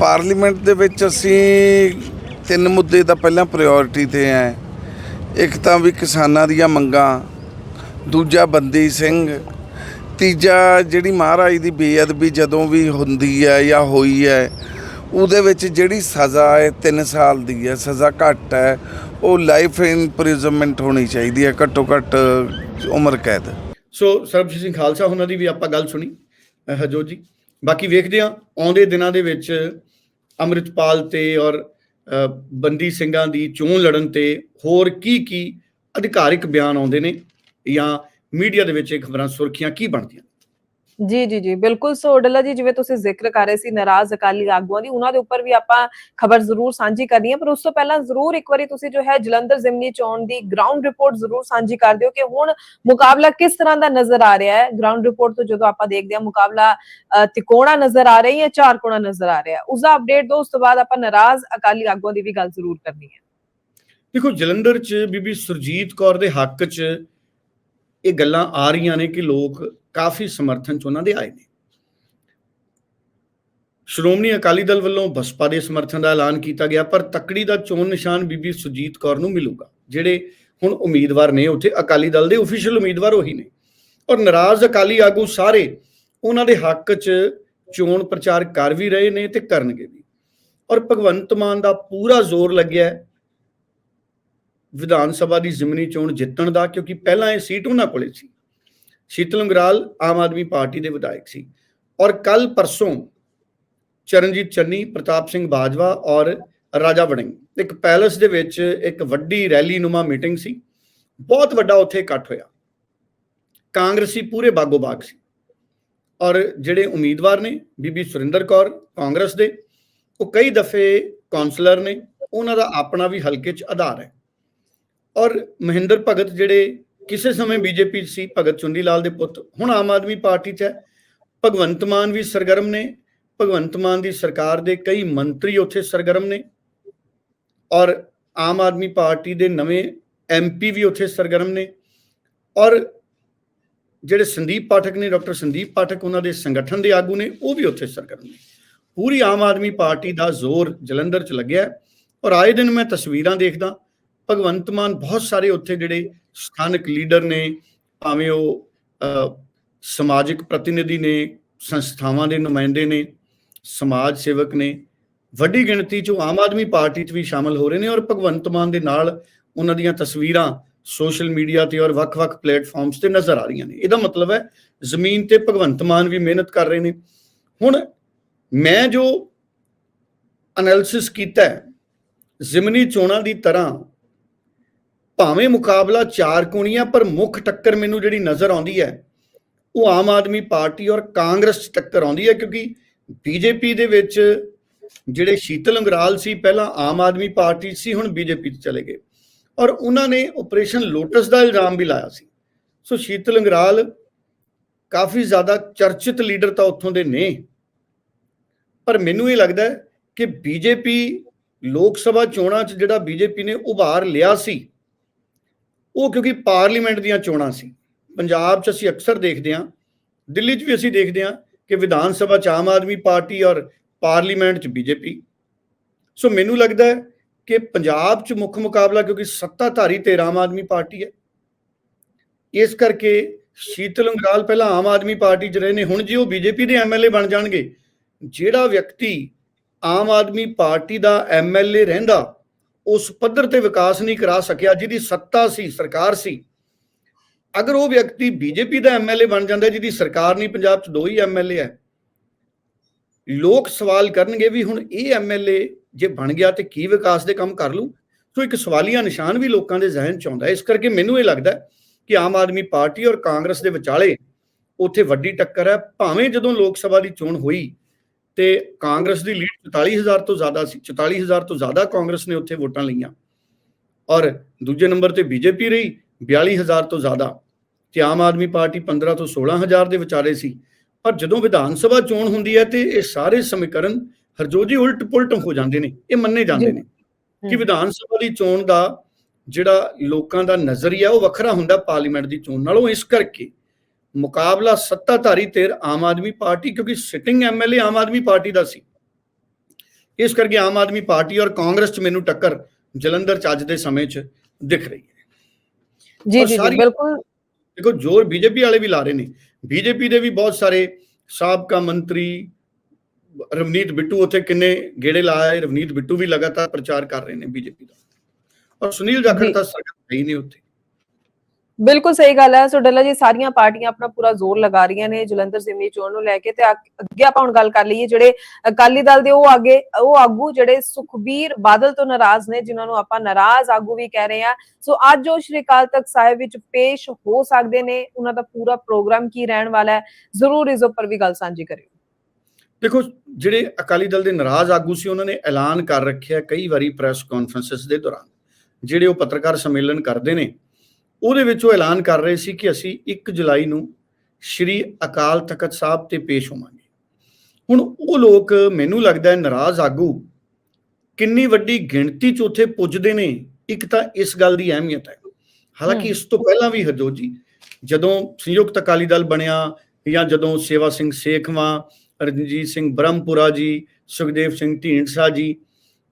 ਪਾਰਲੀਮੈਂਟ ਦੇ ਵਿੱਚ ਅਸੀਂ ਤਿੰਨ ਮੁੱਦੇ ਤਾਂ ਪਹਿਲਾਂ ਪ੍ਰਾਇੋਰਟੀ ਤੇ ਹੈ ਇੱਕ ਤਾਂ ਵੀ ਕਿਸਾਨਾਂ ਦੀਆਂ ਮੰਗਾਂ, ਦੂਜਾ ਬੰਦੀ ਸਿੰਘ, ਤੀਜਾ ਜਿਹੜੀ ਮਹਾਰਾਜ ਦੀ ਬੇਅਦਬੀ ਜਦੋਂ ਵੀ ਹੁੰਦੀ ਹੈ ਜਾਂ ਹੋਈ ਹੈ ਉਹਦੇ ਵਿੱਚ ਜਿਹੜੀ ਸਜ਼ਾ ਹੈ 3 ਸਾਲ ਦੀ ਹੈ ਸਜ਼ਾ ਘੱਟ ਹੈ ਉਹ ਲਾਈਫ ਇੰਪ੍ਰਿਜ਼ਨਮੈਂਟ ਹੋਣੀ ਚਾਹੀਦੀ ਹੈ ਘੱਟੋ ਘੱਟ ਉਮਰ ਕੈਦ। ਸੋ ਸਰਬਜੀਤ ਸਿੰਘ ਖਾਲਸਾ ਉਹਨਾਂ ਦੀ ਵੀ ਆਪਾਂ ਗੱਲ ਸੁਣੀ। ਅਹ ਹਰਜੋਤ ਜੀ। ਬਾਕੀ ਵੇਖਦੇ ਹਾਂ, ਆਉਂਦੇ ਦਿਨਾਂ ਦੇ ਵਿੱਚ ਅੰਮ੍ਰਿਤਪਾਲ ਤੇ ਔਰ ਬੰਦੀ ਸਿੰਘਾਂ ਦੀ ਚੋਣ ਲੜਨ ਤੇ ਹੋਰ ਕੀ ਕੀ ਅਧਿਕਾਰਿਕ ਬਿਆਨ ਆਉਂਦੇ ਨੇ ਜਾਂ ਮੀਡੀਆ ਦੇ ਵਿੱਚ ਇਹ ਖਬਰਾਂ ਸੁਰਖੀਆਂ ਕੀ ਬਣਦੀਆਂ ਜੀ ਜੀ ਜੀ, ਬਿਲਕੁਲ ਸੋ ਡੱਲਾ ਜੀ, ਜਿਵੇਂ ਤੁਸੀਂ ਜ਼ਿਕਰ ਕਰ ਰਹੇ ਸੀ, ਨਾਰਾਜ਼ ਅਕਾਲੀ ਆਗੂਆਂ ਦੀ, ਉਹਨਾਂ ਦੇ ਉੱਪਰ ਵੀ ਆਪਾਂ ਖਬਰ ਜ਼ਰੂਰ ਸਾਂਝੀ ਕਰਨੀ ਹੈ, ਪਰ ਉਸ ਤੋਂ ਪਹਿਲਾਂ ਜ਼ਰੂਰ ਇੱਕ ਵਾਰੀ ਤੁਸੀਂ ਜੋ ਹੈ ਜਲੰਧਰ ਜ਼ਿਮਨੀ ਚੋਣ ਦੀ ਗਰਾਊਂਡ ਰਿਪੋਰਟ ਜ਼ਰੂਰ ਸਾਂਝੀ ਕਰ ਦਿਓ ਕਿ ਹੁਣ ਮੁਕਾਬਲਾ ਕਿਸ ਤਰ੍ਹਾਂ ਦਾ ਨਜ਼ਰ ਆ ਰਿਹਾ ਹੈ? ਗਰਾਊਂਡ ਰਿਪੋਰਟ ਤੋਂ ਜਦੋਂ ਆਪਾਂ ਦੇਖਦੇ ਹਾਂ, ਮੁਕਾਬਲਾ ਤਿਕੋਣਾ ਨਜ਼ਰ ਆ ਰਹੀ ਹੈ, ਚਾਰ ਕੋਣਾ ਨਜ਼ਰ ਆ ਰਿਹਾ ਹੈ। ਉਸ ਦਾ ਅਪਡੇਟ ਦੋ ਉਸ ਤੋਂ ਬਾਅਦ ਆਪਾਂ ਨਾਰਾਜ਼ ਅਕਾਲੀ ਆਗੂਆਂ ਦੀ ਵੀ ਗੱਲ ਜ਼ਰੂਰ ਕਰਨੀ ਹੈ। ਦੇਖੋ, ਜਲੰਧਰ 'ਚ ਬੀਬੀ ਸੁਰਜੀਤ ਕੌਰ ਦੇ ਹੱਕ 'ਚ ਇਹ ਗੱਲਾਂ ਆ ਰਹੀਆਂ ਨੇ ਕਿ ਲੋਕ ਕਾਫੀ ਸਮਰਥਨ 'ਚ ਉਹਨਾਂ ਦੇ ਆਏ ਨੇ। ਸ਼੍ਰੋਮਣੀ ਅਕਾਲੀ ਦਲ ਵੱਲੋਂ ਬਸਪਾ ਦੇ ਸਮਰਥਨ ਦਾ ਐਲਾਨ ਕੀਤਾ ਗਿਆ, ਪਰ ਤਕੜੀ ਦਾ ਚੋਣ ਨਿਸ਼ਾਨ ਬੀਬੀ ਸੁਰਜੀਤ ਕੌਰ ਨੂੰ ਮਿਲੂਗਾ, ਜਿਹੜੇ ਹੁਣ ਉਮੀਦਵਾਰ ਨੇ, ਉੱਥੇ ਅਕਾਲੀ ਦਲ ਦੇ ਅਫੀਸ਼ੀਅਲ ਉਮੀਦਵਾਰ ਉਹੀ ਨੇ। ਔਰ ਨਾਰਾਜ਼ ਅਕਾਲੀ ਆਗੂ ਸਾਰੇ ਉਹਨਾਂ ਦੇ ਹੱਕ 'ਚ ਚੋਣ ਪ੍ਰਚਾਰ ਕਰ ਵੀ ਰਹੇ ਨੇ ਤੇ ਕਰਨਗੇ ਵੀ। ਔਰ ਭਗਵੰਤ ਮਾਨ ਦਾ ਪੂਰਾ ਜ਼ੋਰ ਲੱਗਿਆ ਵਿਧਾਨ ਸਭਾ ਦੀ ਜ਼ਿਮਨੀ ਚੋਣ ਜਿੱਤਣ ਦਾ, ਕਿਉਂਕਿ ਪਹਿਲਾਂ ਇਹ ਸੀਟ ਉਹਨਾਂ ਕੋਲੇ ਸੀ। ਸ਼ੀਤਲ ਅੰਗਰਾਲ ਆਮ ਆਦਮੀ ਪਾਰਟੀ ਦੇ ਵਿਧਾਇਕ ਸੀ। ਔਰ ਕੱਲ ਪਰਸੋਂ ਚਰਨਜੀਤ ਚੰਨੀ, ਪ੍ਰਤਾਪ ਸਿੰਘ ਬਾਜਵਾ ਔਰ ਰਾਜਾ ਵੜਿੰਗ, ਇੱਕ ਪੈਲਸ ਦੇ ਵਿੱਚ ਇੱਕ ਵੱਡੀ ਰੈਲੀ ਨੁਮਾ ਮੀਟਿੰਗ ਸੀ। ਬਹੁਤ ਵੱਡਾ ਉੱਥੇ ਇਕੱਠ ਹੋਇਆ। ਕਾਂਗਰਸੀ ਪੂਰੇ ਬਾਗੋ ਬਾਗ ਸੀ। ਔਰ ਜਿਹੜੇ ਉਮੀਦਵਾਰ ਨੇ, ਬੀਬੀ ਸੁਰਿੰਦਰ ਕੌਰ, ਕਾਂਗਰਸ ਦੇ, ਉਹ ਕਈ ਦਫੇ ਕਾਉਂਸਲਰ ਨੇ, ਉਹਨਾਂ ਦਾ ਆਪਣਾ ਵੀ ਹਲਕੇ 'ਚ ਆਧਾਰ ਹੈ। ਔਰ ਮਹਿੰਦਰ ਭਗਤ ਜਿਹੜੇ ਕਿਸੇ ਸਮੇਂ ਬੀਜੇਪੀ ਸੀ, ਭਗਤ ਚੁੰਡੀ ਲਾਲ ਦੇ ਪੁੱਤ, ਹੁਣ ਆਮ ਆਦਮੀ ਪਾਰਟੀ 'ਚ ਹੈ। ਭਗਵੰਤ ਮਾਨ ਵੀ ਸਰਗਰਮ ਨੇ, ਭਗਵੰਤ ਮਾਨ ਦੀ ਸਰਕਾਰ ਦੇ ਕਈ ਮੰਤਰੀ ਉੱਥੇ ਸਰਗਰਮ ਨੇ ਔਰ ਆਮ ਆਦਮੀ ਪਾਰਟੀ ਦੇ ਨਵੇਂ ਐਮਪੀ ਵੀ ਉੱਥੇ ਸਰਗਰਮ ਨੇ ਔਰ ਜਿਹੜੇ ਸੰਦੀਪ ਪਾਠਕ ਨੇ, ਡਾਕਟਰ ਸੰਦੀਪ ਪਾਠਕ ਉਹਨਾਂ ਦੇ ਸੰਗਠਨ ਦੇ ਆਗੂ ਨੇ, ਉਹ ਵੀ ਉੱਥੇ ਸਰਗਰਮ ਨੇ। ਪੂਰੀ ਆਮ ਆਦਮੀ ਪਾਰਟੀ ਦਾ ਜ਼ੋਰ ਜਲੰਧਰ 'ਚ ਲੱਗਿਆ ਔਰ ਆਏ ਦਿਨ ਮੈਂ ਤਸਵੀਰਾਂ ਦੇਖਦਾ ਭਗਵੰਤ ਮਾਨ ਬਹੁਤ ਸਾਰੇ ਉੱਥੇ ਜਿਹੜੇ ਸਥਾਨਕ ਲੀਡਰ ਨੇ, ਭਾਵੇਂ ਉਹ ਸਮਾਜਿਕ ਪ੍ਰਤੀਨਿਧੀ ਨੇ, ਸੰਸਥਾਵਾਂ ਦੇ ਨੁਮਾਇੰਦੇ ਨੇ, ਸਮਾਜ ਸੇਵਕ ਨੇ, ਵੱਡੀ ਗਿਣਤੀ 'ਚ ਉਹ ਆਮ ਆਦਮੀ ਪਾਰਟੀ 'ਚ ਵੀ ਸ਼ਾਮਲ ਹੋ ਰਹੇ ਨੇ ਔਰ ਭਗਵੰਤ ਮਾਨ ਦੇ ਨਾਲ ਉਹਨਾਂ ਦੀਆਂ ਤਸਵੀਰਾਂ ਸੋਸ਼ਲ ਮੀਡੀਆ ਤੇ ਔਰ ਵੱਖ-ਵੱਖ ਪਲੇਟਫਾਰਮਸ ਤੇ ਨਜ਼ਰ ਆ ਰਹੀਆਂ ਨੇ। ਇਹਦਾ ਮਤਲਬ ਹੈ ਜ਼ਮੀਨ ਤੇ ਭਗਵੰਤ ਮਾਨ ਵੀ ਮਿਹਨਤ ਕਰ ਰਹੇ ਨੇ। ਹੁਣ ਮੈਂ ਜੋ ਐਨਾਲਿਸਿਸ ਕੀਤਾ ਹੈ, ਜ਼ਿਮਨੀ ਚੋਣਾਂ ਦੀ ਤਰ੍ਹਾਂ ਭਾਵੇਂ ਮੁਕਾਬਲਾ ਚਾਰ ਕੋਣੀਆਂ, ਪਰ ਮੁੱਖ ਟੱਕਰ ਮੈਨੂੰ ਜਿਹੜੀ ਨਜ਼ਰ ਆਉਂਦੀ ਹੈ, ਉਹ ਆਮ ਆਦਮੀ ਪਾਰਟੀ ਔਰ ਕਾਂਗਰਸ 'ਚ ਟੱਕਰ ਆਉਂਦੀ ਹੈ, ਕਿਉਂਕਿ ਬੀਜੇਪੀ ਦੇ ਵਿੱਚ ਜਿਹੜੇ ਸ਼ੀਤਲ ਅੰਗਰਾਲ ਸੀ, ਪਹਿਲਾਂ ਆਮ ਆਦਮੀ ਪਾਰਟੀ 'ਚ ਸੀ, ਹੁਣ ਬੀਜੇਪੀ 'ਚ ਚਲੇ ਗਏ। ਔਰ ਉਹਨਾਂ ਨੇ ਆਪਰੇਸ਼ਨ ਲੋਟਸ ਦਾ ਇਲਜ਼ਾਮ ਵੀ ਲਾਇਆ ਸੀ। ਸੋ ਸ਼ੀਤਲ ਅੰਗਰਾਲ ਕਾਫੀ ਜ਼ਿਆਦਾ ਚਰਚਿਤ ਲੀਡਰ ਤਾਂ ਉੱਥੋਂ ਦੇ ਨੇ। ਪਰ ਮੈਨੂੰ ਇਹ ਲੱਗਦਾ ਹੈ ਕਿ ਬੀਜੇਪੀ ਲੋਕ ਸਭਾ ਚੋਣਾਂ 'ਚ ਜਿਹੜਾ ਬੀਜੇਪੀ ਨੇ ਉਭਾਰ ਲਿਆ ਸੀ ਉਹ ਕਿਉਂਕਿ ਪਾਰਲੀਮੈਂਟ ਦੀਆਂ ਚੋਣਾਂ ਸੀ। ਪੰਜਾਬ 'ਚ ਅਸੀਂ ਅਕਸਰ ਦੇਖਦੇ ਹਾਂ, ਦਿੱਲੀ 'ਚ ਵੀ ਅਸੀਂ ਦੇਖਦੇ ਹਾਂ ਕਿ ਵਿਧਾਨ ਸਭਾ ਚ ਆਮ ਆਦਮੀ ਪਾਰਟੀ ਔਰ ਪਾਰਲੀਮੈਂਟ ਚ ਬੀਜੇਪੀ। ਸੋ ਮੈਨੂੰ ਲੱਗਦਾ ਹੈ ਕਿ ਪੰਜਾਬ ਚ ਮੁੱਖ ਮੁਕਾਬਲਾ ਕਿਉਂਕਿ ਸੱਤਾਧਾਰੀ ਤੇ ਆਮ ਆਦਮੀ ਪਾਰਟੀ ਹੈ। ਇਸ ਕਰਕੇ ਸ਼ੀਤਲ ਅੰਗਰਾਲ ਪਹਿਲਾਂ ਆਮ ਆਦਮੀ ਪਾਰਟੀ 'ਚ ਰਹੇ ਨੇ, ਹੁਣ ਜੇ ਉਹ ਬੀਜੇਪੀ ਦੇ ਐਮਐਲਏ ਬਣ ਜਾਣਗੇ, ਜਿਹੜਾ ਵਿਅਕਤੀ ਆਮ ਆਦਮੀ ਪਾਰਟੀ ਦਾ ਐਮਐਲਏ ਰਹਿੰਦਾ ਉਸ ਪੱਧਰ ਤੇ ਵਿਕਾਸ ਨਹੀਂ ਕਰਾ ਸਕਿਆ ਜਿਹਦੀ ਸੱਤਾ ਸੀ, ਸਰਕਾਰ ਸੀ। ਅਗਰ ਉਹ ਵਿਅਕਤੀ ਬੀਜੇਪੀ ਦਾ ਐਮਐਲਏ ਬਣ ਜਾਂਦਾ, ਜਿਹਦੀ ਸਰਕਾਰ ਨਹੀਂ, ਪੰਜਾਬ 'ਚ ਦੋ ਹੀ ਐਮਐਲਏ ਹੈ। ਲੋਕ ਸਵਾਲ ਕਰਨਗੇ ਵੀ ਹੁਣ ਇਹ ਐਮਐਲਏ ਜੇ ਬਣ ਗਿਆ ਤੇ ਕੀ ਵਿਕਾਸ ਦੇ ਕੰਮ ਕਰ ਲੂ ਸੋ ਇੱਕ ਸਵਾਲੀਆ ਨਿਸ਼ਾਨ ਵੀ ਲੋਕਾਂ ਦੇ ਜ਼ਿਹਨ 'ਚ ਆਉਂਦਾ ਇਸ ਕਰਕੇ ਮੈਨੂੰ ਇਹ ਲੱਗਦਾ ਕਿ ਆਮ ਆਦਮੀ ਪਾਰਟੀ ਔਰ ਕਾਂਗਰਸ ਦੇ ਵਿਚਾਲੇ ਉੱਥੇ ਵੱਡੀ ਟੱਕਰ ਹੈ। ਭਾਵੇਂ ਜਦੋਂ ਲੋਕ ਸਭਾ ਦੀ ਚੋਣ ਹੋਈ ਤੇ ਕਾਂਗਰਸ ਦੀ ਲੀਡ 44000 ਤੋਂ ਜ਼ਿਆਦਾ ਸੀ 44000 ਤੋਂ ਜ਼ਿਆਦਾ ਕਾਂਗਰਸ ਨੇ ਉੱਥੇ ਵੋਟਾਂ ਲਈਆਂ ਔਰ ਦੂਜੇ ਨੰਬਰ ਤੇ ਬੀਜੇਪੀ ਰਹੀ 42000 ਤੋਂ ਜ਼ਿਆਦਾ ਤੇ ਆਮ ਆਦਮੀ ਪਾਰਟੀ 15 ਤੋਂ 16000 ਦੇ ਵਿਚਾਲੇ ਸੀ ਪਰ ਜਦੋਂ ਵਿਧਾਨ ਸਭਾ ਚੋਣ ਹੁੰਦੀ ਹੈ ਤੇ ਇਹ ਸਾਰੇ ਸਮੀਕਰਨ ਹਰਜੋਜੀ ਉਲਟ ਪੁਲਟ ਹੋ ਜਾਂਦੇ ਨੇ ਇਹ ਮੰਨੇ ਜਾਂਦੇ। ਨੇ ਕਿ। ਵਿਧਾਨ ਸਭਾ ਦੀ ਚੋਣ ਦਾ ਜਿਹੜਾ ਲੋਕਾਂ ਦਾ ਨਜ਼ਰੀਆ ਉਹ ਵੱਖਰਾ ਹੁੰਦਾ ਪਾਰਲੀਮੈਂਟ ਦੀ ਚੋਣ ਨਾਲੋਂ ਇਸ ਕਰਕੇ ਮੁਕਾਬਲਾ ਸੱਤਾਧਾਰੀ ਧਿਰ ਆਮ ਆਦਮੀ ਪਾਰਟੀ ਕਿਉਂਕਿ sitting MLA Aam Aadmi party ਦਾ ਸੀ। ਇਸ ਕਰਕੇ ਆਮ ਆਦਮੀ ਪਾਰਟੀ ਔਰ ਕਾਂਗਰਸ ਚ ਮੈਨੂੰ ਟੱਕਰ ਜਲੰਧਰ ਚ ਅੱਜ ਦੇ ਸਮੇਂ ਚ ਦਿਖ ਰਹੀ ਹੈ। ਜੀ ਜੀ ਬਿਲਕੁਲ। ਦੇਖੋ ਜ਼ੋਰ ਬੀਜੇਪੀ ਵਾਲੇ ਵੀ ਲਾ ਰਹੇ ਨੇ। ਬੀਜੇਪੀ ਦੇ ਵੀ ਬਹੁਤ ਸਾਰੇ ਸਾਬਕਾ ਮੰਤਰੀ ਰਵਨੀਤ ਬਿੱਟੂ ਉੱਥੇ ਕਿੰਨੇ ਗੇੜੇ ਲਾਇਆ ਰਵਨੀਤ ਬਿੱਟੂ ਵੀ ਲਗਾਤਾਰ ਪ੍ਰਚਾਰ ਕਰ ਰਹੇ ਨੇ ਬੀਜੇਪੀ ਦਾ। ਔਰ ਸੁਨੀਲ ਜਾਖੜ। ਤਾਂ ਸਰਕਾਰ ਨਹੀਂ ਉੱਥੇ। ਬਿਲਕੁਲ ਸਹੀ ਗੱਲ ਹੈ। ਸੋ ਡੱਲਾ ਜੀ, ਸਾਰੀਆਂ ਪਾਰਟੀਆਂ ਆਪਣਾ ਪੂਰਾ ਜ਼ੋਰ ਲਗਾ ਰਹੀਆਂ ਨੇ ਜਲੰਧਰ ਜ਼ਿਮਨੀ ਚੋਣ ਨੂੰ ਲੈ ਕੇ ਤੇ ਅੱਗੇ ਆਪਾਂ ਹੁਣ ਗੱਲ ਕਰ ਲਈਏ ਜਿਹੜੇ ਅਕਾਲੀ ਦਲ ਦੇ ਉਹ ਆਗੇ ਉਹ ਆਗੂ ਜਿਹੜੇ ਸੁਖਬੀਰ ਬਾਦਲ ਤੋਂ ਨਾਰਾਜ਼ ਨੇ, ਜਿਨ੍ਹਾਂ ਨੂੰ ਆਪਾਂ ਨਾਰਾਜ਼ ਆਗੂ ਵੀ ਕਹਿ ਰਹੇ ਆ ਸੋ ਅੱਜ ਉਹ ਸ਼੍ਰੀ ਅਕਾਲ ਤਖਤ ਸਾਹਿਬ ਵਿੱਚ ਪੇਸ਼ ਹੋ ਸਕਦੇ ਨੇ। ਉਹਨਾਂ ਦਾ ਪੂਰਾ ਪ੍ਰੋਗਰਾਮ ਕੀ ਰਹਿਣ ਵਾਲਾ ਹੈ, ਜ਼ਰੂਰ ਇਸ ਉੱਪਰ ਵੀ ਗੱਲ ਸਾਂਝੀ ਕਰਿਓ। ਦੇਖੋ, ਜਿਹੜੇ ਅਕਾਲੀ ਦਲ ਦੇ ਨਾਰਾਜ਼ ਆਗੂ ਸੀ, ਉਹਨਾਂ ਨੇ ਐਲਾਨ ਕਰ ਰੱਖਿਆ ਕਈ ਵਾਰੀ ਪ੍ਰੈਸ ਕਾਨਫਰੰਸਸ ਦੇ ਦੌਰਾਨ, ਜਿਹੜੇ ਉਹ ਪੱਤਰਕਾਰ ਸੰਮੇਲਨ ਕਰਦੇ ਨੇ। ਉਹਦੇ ਵਿੱਚ ਉਹ ਐਲਾਨ ਕਰ ਰਹੇ ਸੀ ਕਿ ਅਸੀਂ 1 ਜੁਲਾਈ ਨੂੰ ਸ਼੍ਰੀ ਅਕਾਲ ਤਖਤ ਸਾਹਿਬ ਤੇ ਪੇਸ਼ ਹੋਵਾਂਗੇ। ਹੁਣ ਉਹ ਲੋਕ ਮੈਨੂੰ ਲੱਗਦਾ ਹੈ ਨਾਰਾਜ਼ ਆਗੂ ਕਿੰਨੀ ਵੱਡੀ ਗਿਣਤੀ ਚ ਉੱਥੇ ਪੁੱਜਦੇ ਨੇ ਇੱਕ ਤਾਂ ਇਸ ਗੱਲ ਦੀ ਅਹਿਮੀਅਤ ਹੈ। ਹਾਲਾਂਕਿ। ਇਸ ਤੋਂ ਪਹਿਲਾਂ ਵੀ ਹਰਜੋਤ ਜੀ ਜਦੋਂ ਸੰਯੁਕਤ ਅਕਾਲੀ ਦਲ ਬਣਿਆ ਜਾਂ ਜਦੋਂ ਸੇਵਾ ਸਿੰਘ ਸੇਖਵਾਂ ਰਣਜੀਤ ਸਿੰਘ ਬ੍ਰਹਮਪੁਰਾ ਜੀ ਸੁਖਦੇਵ ਸਿੰਘ ਢੀਂਡਸਾ ਜੀ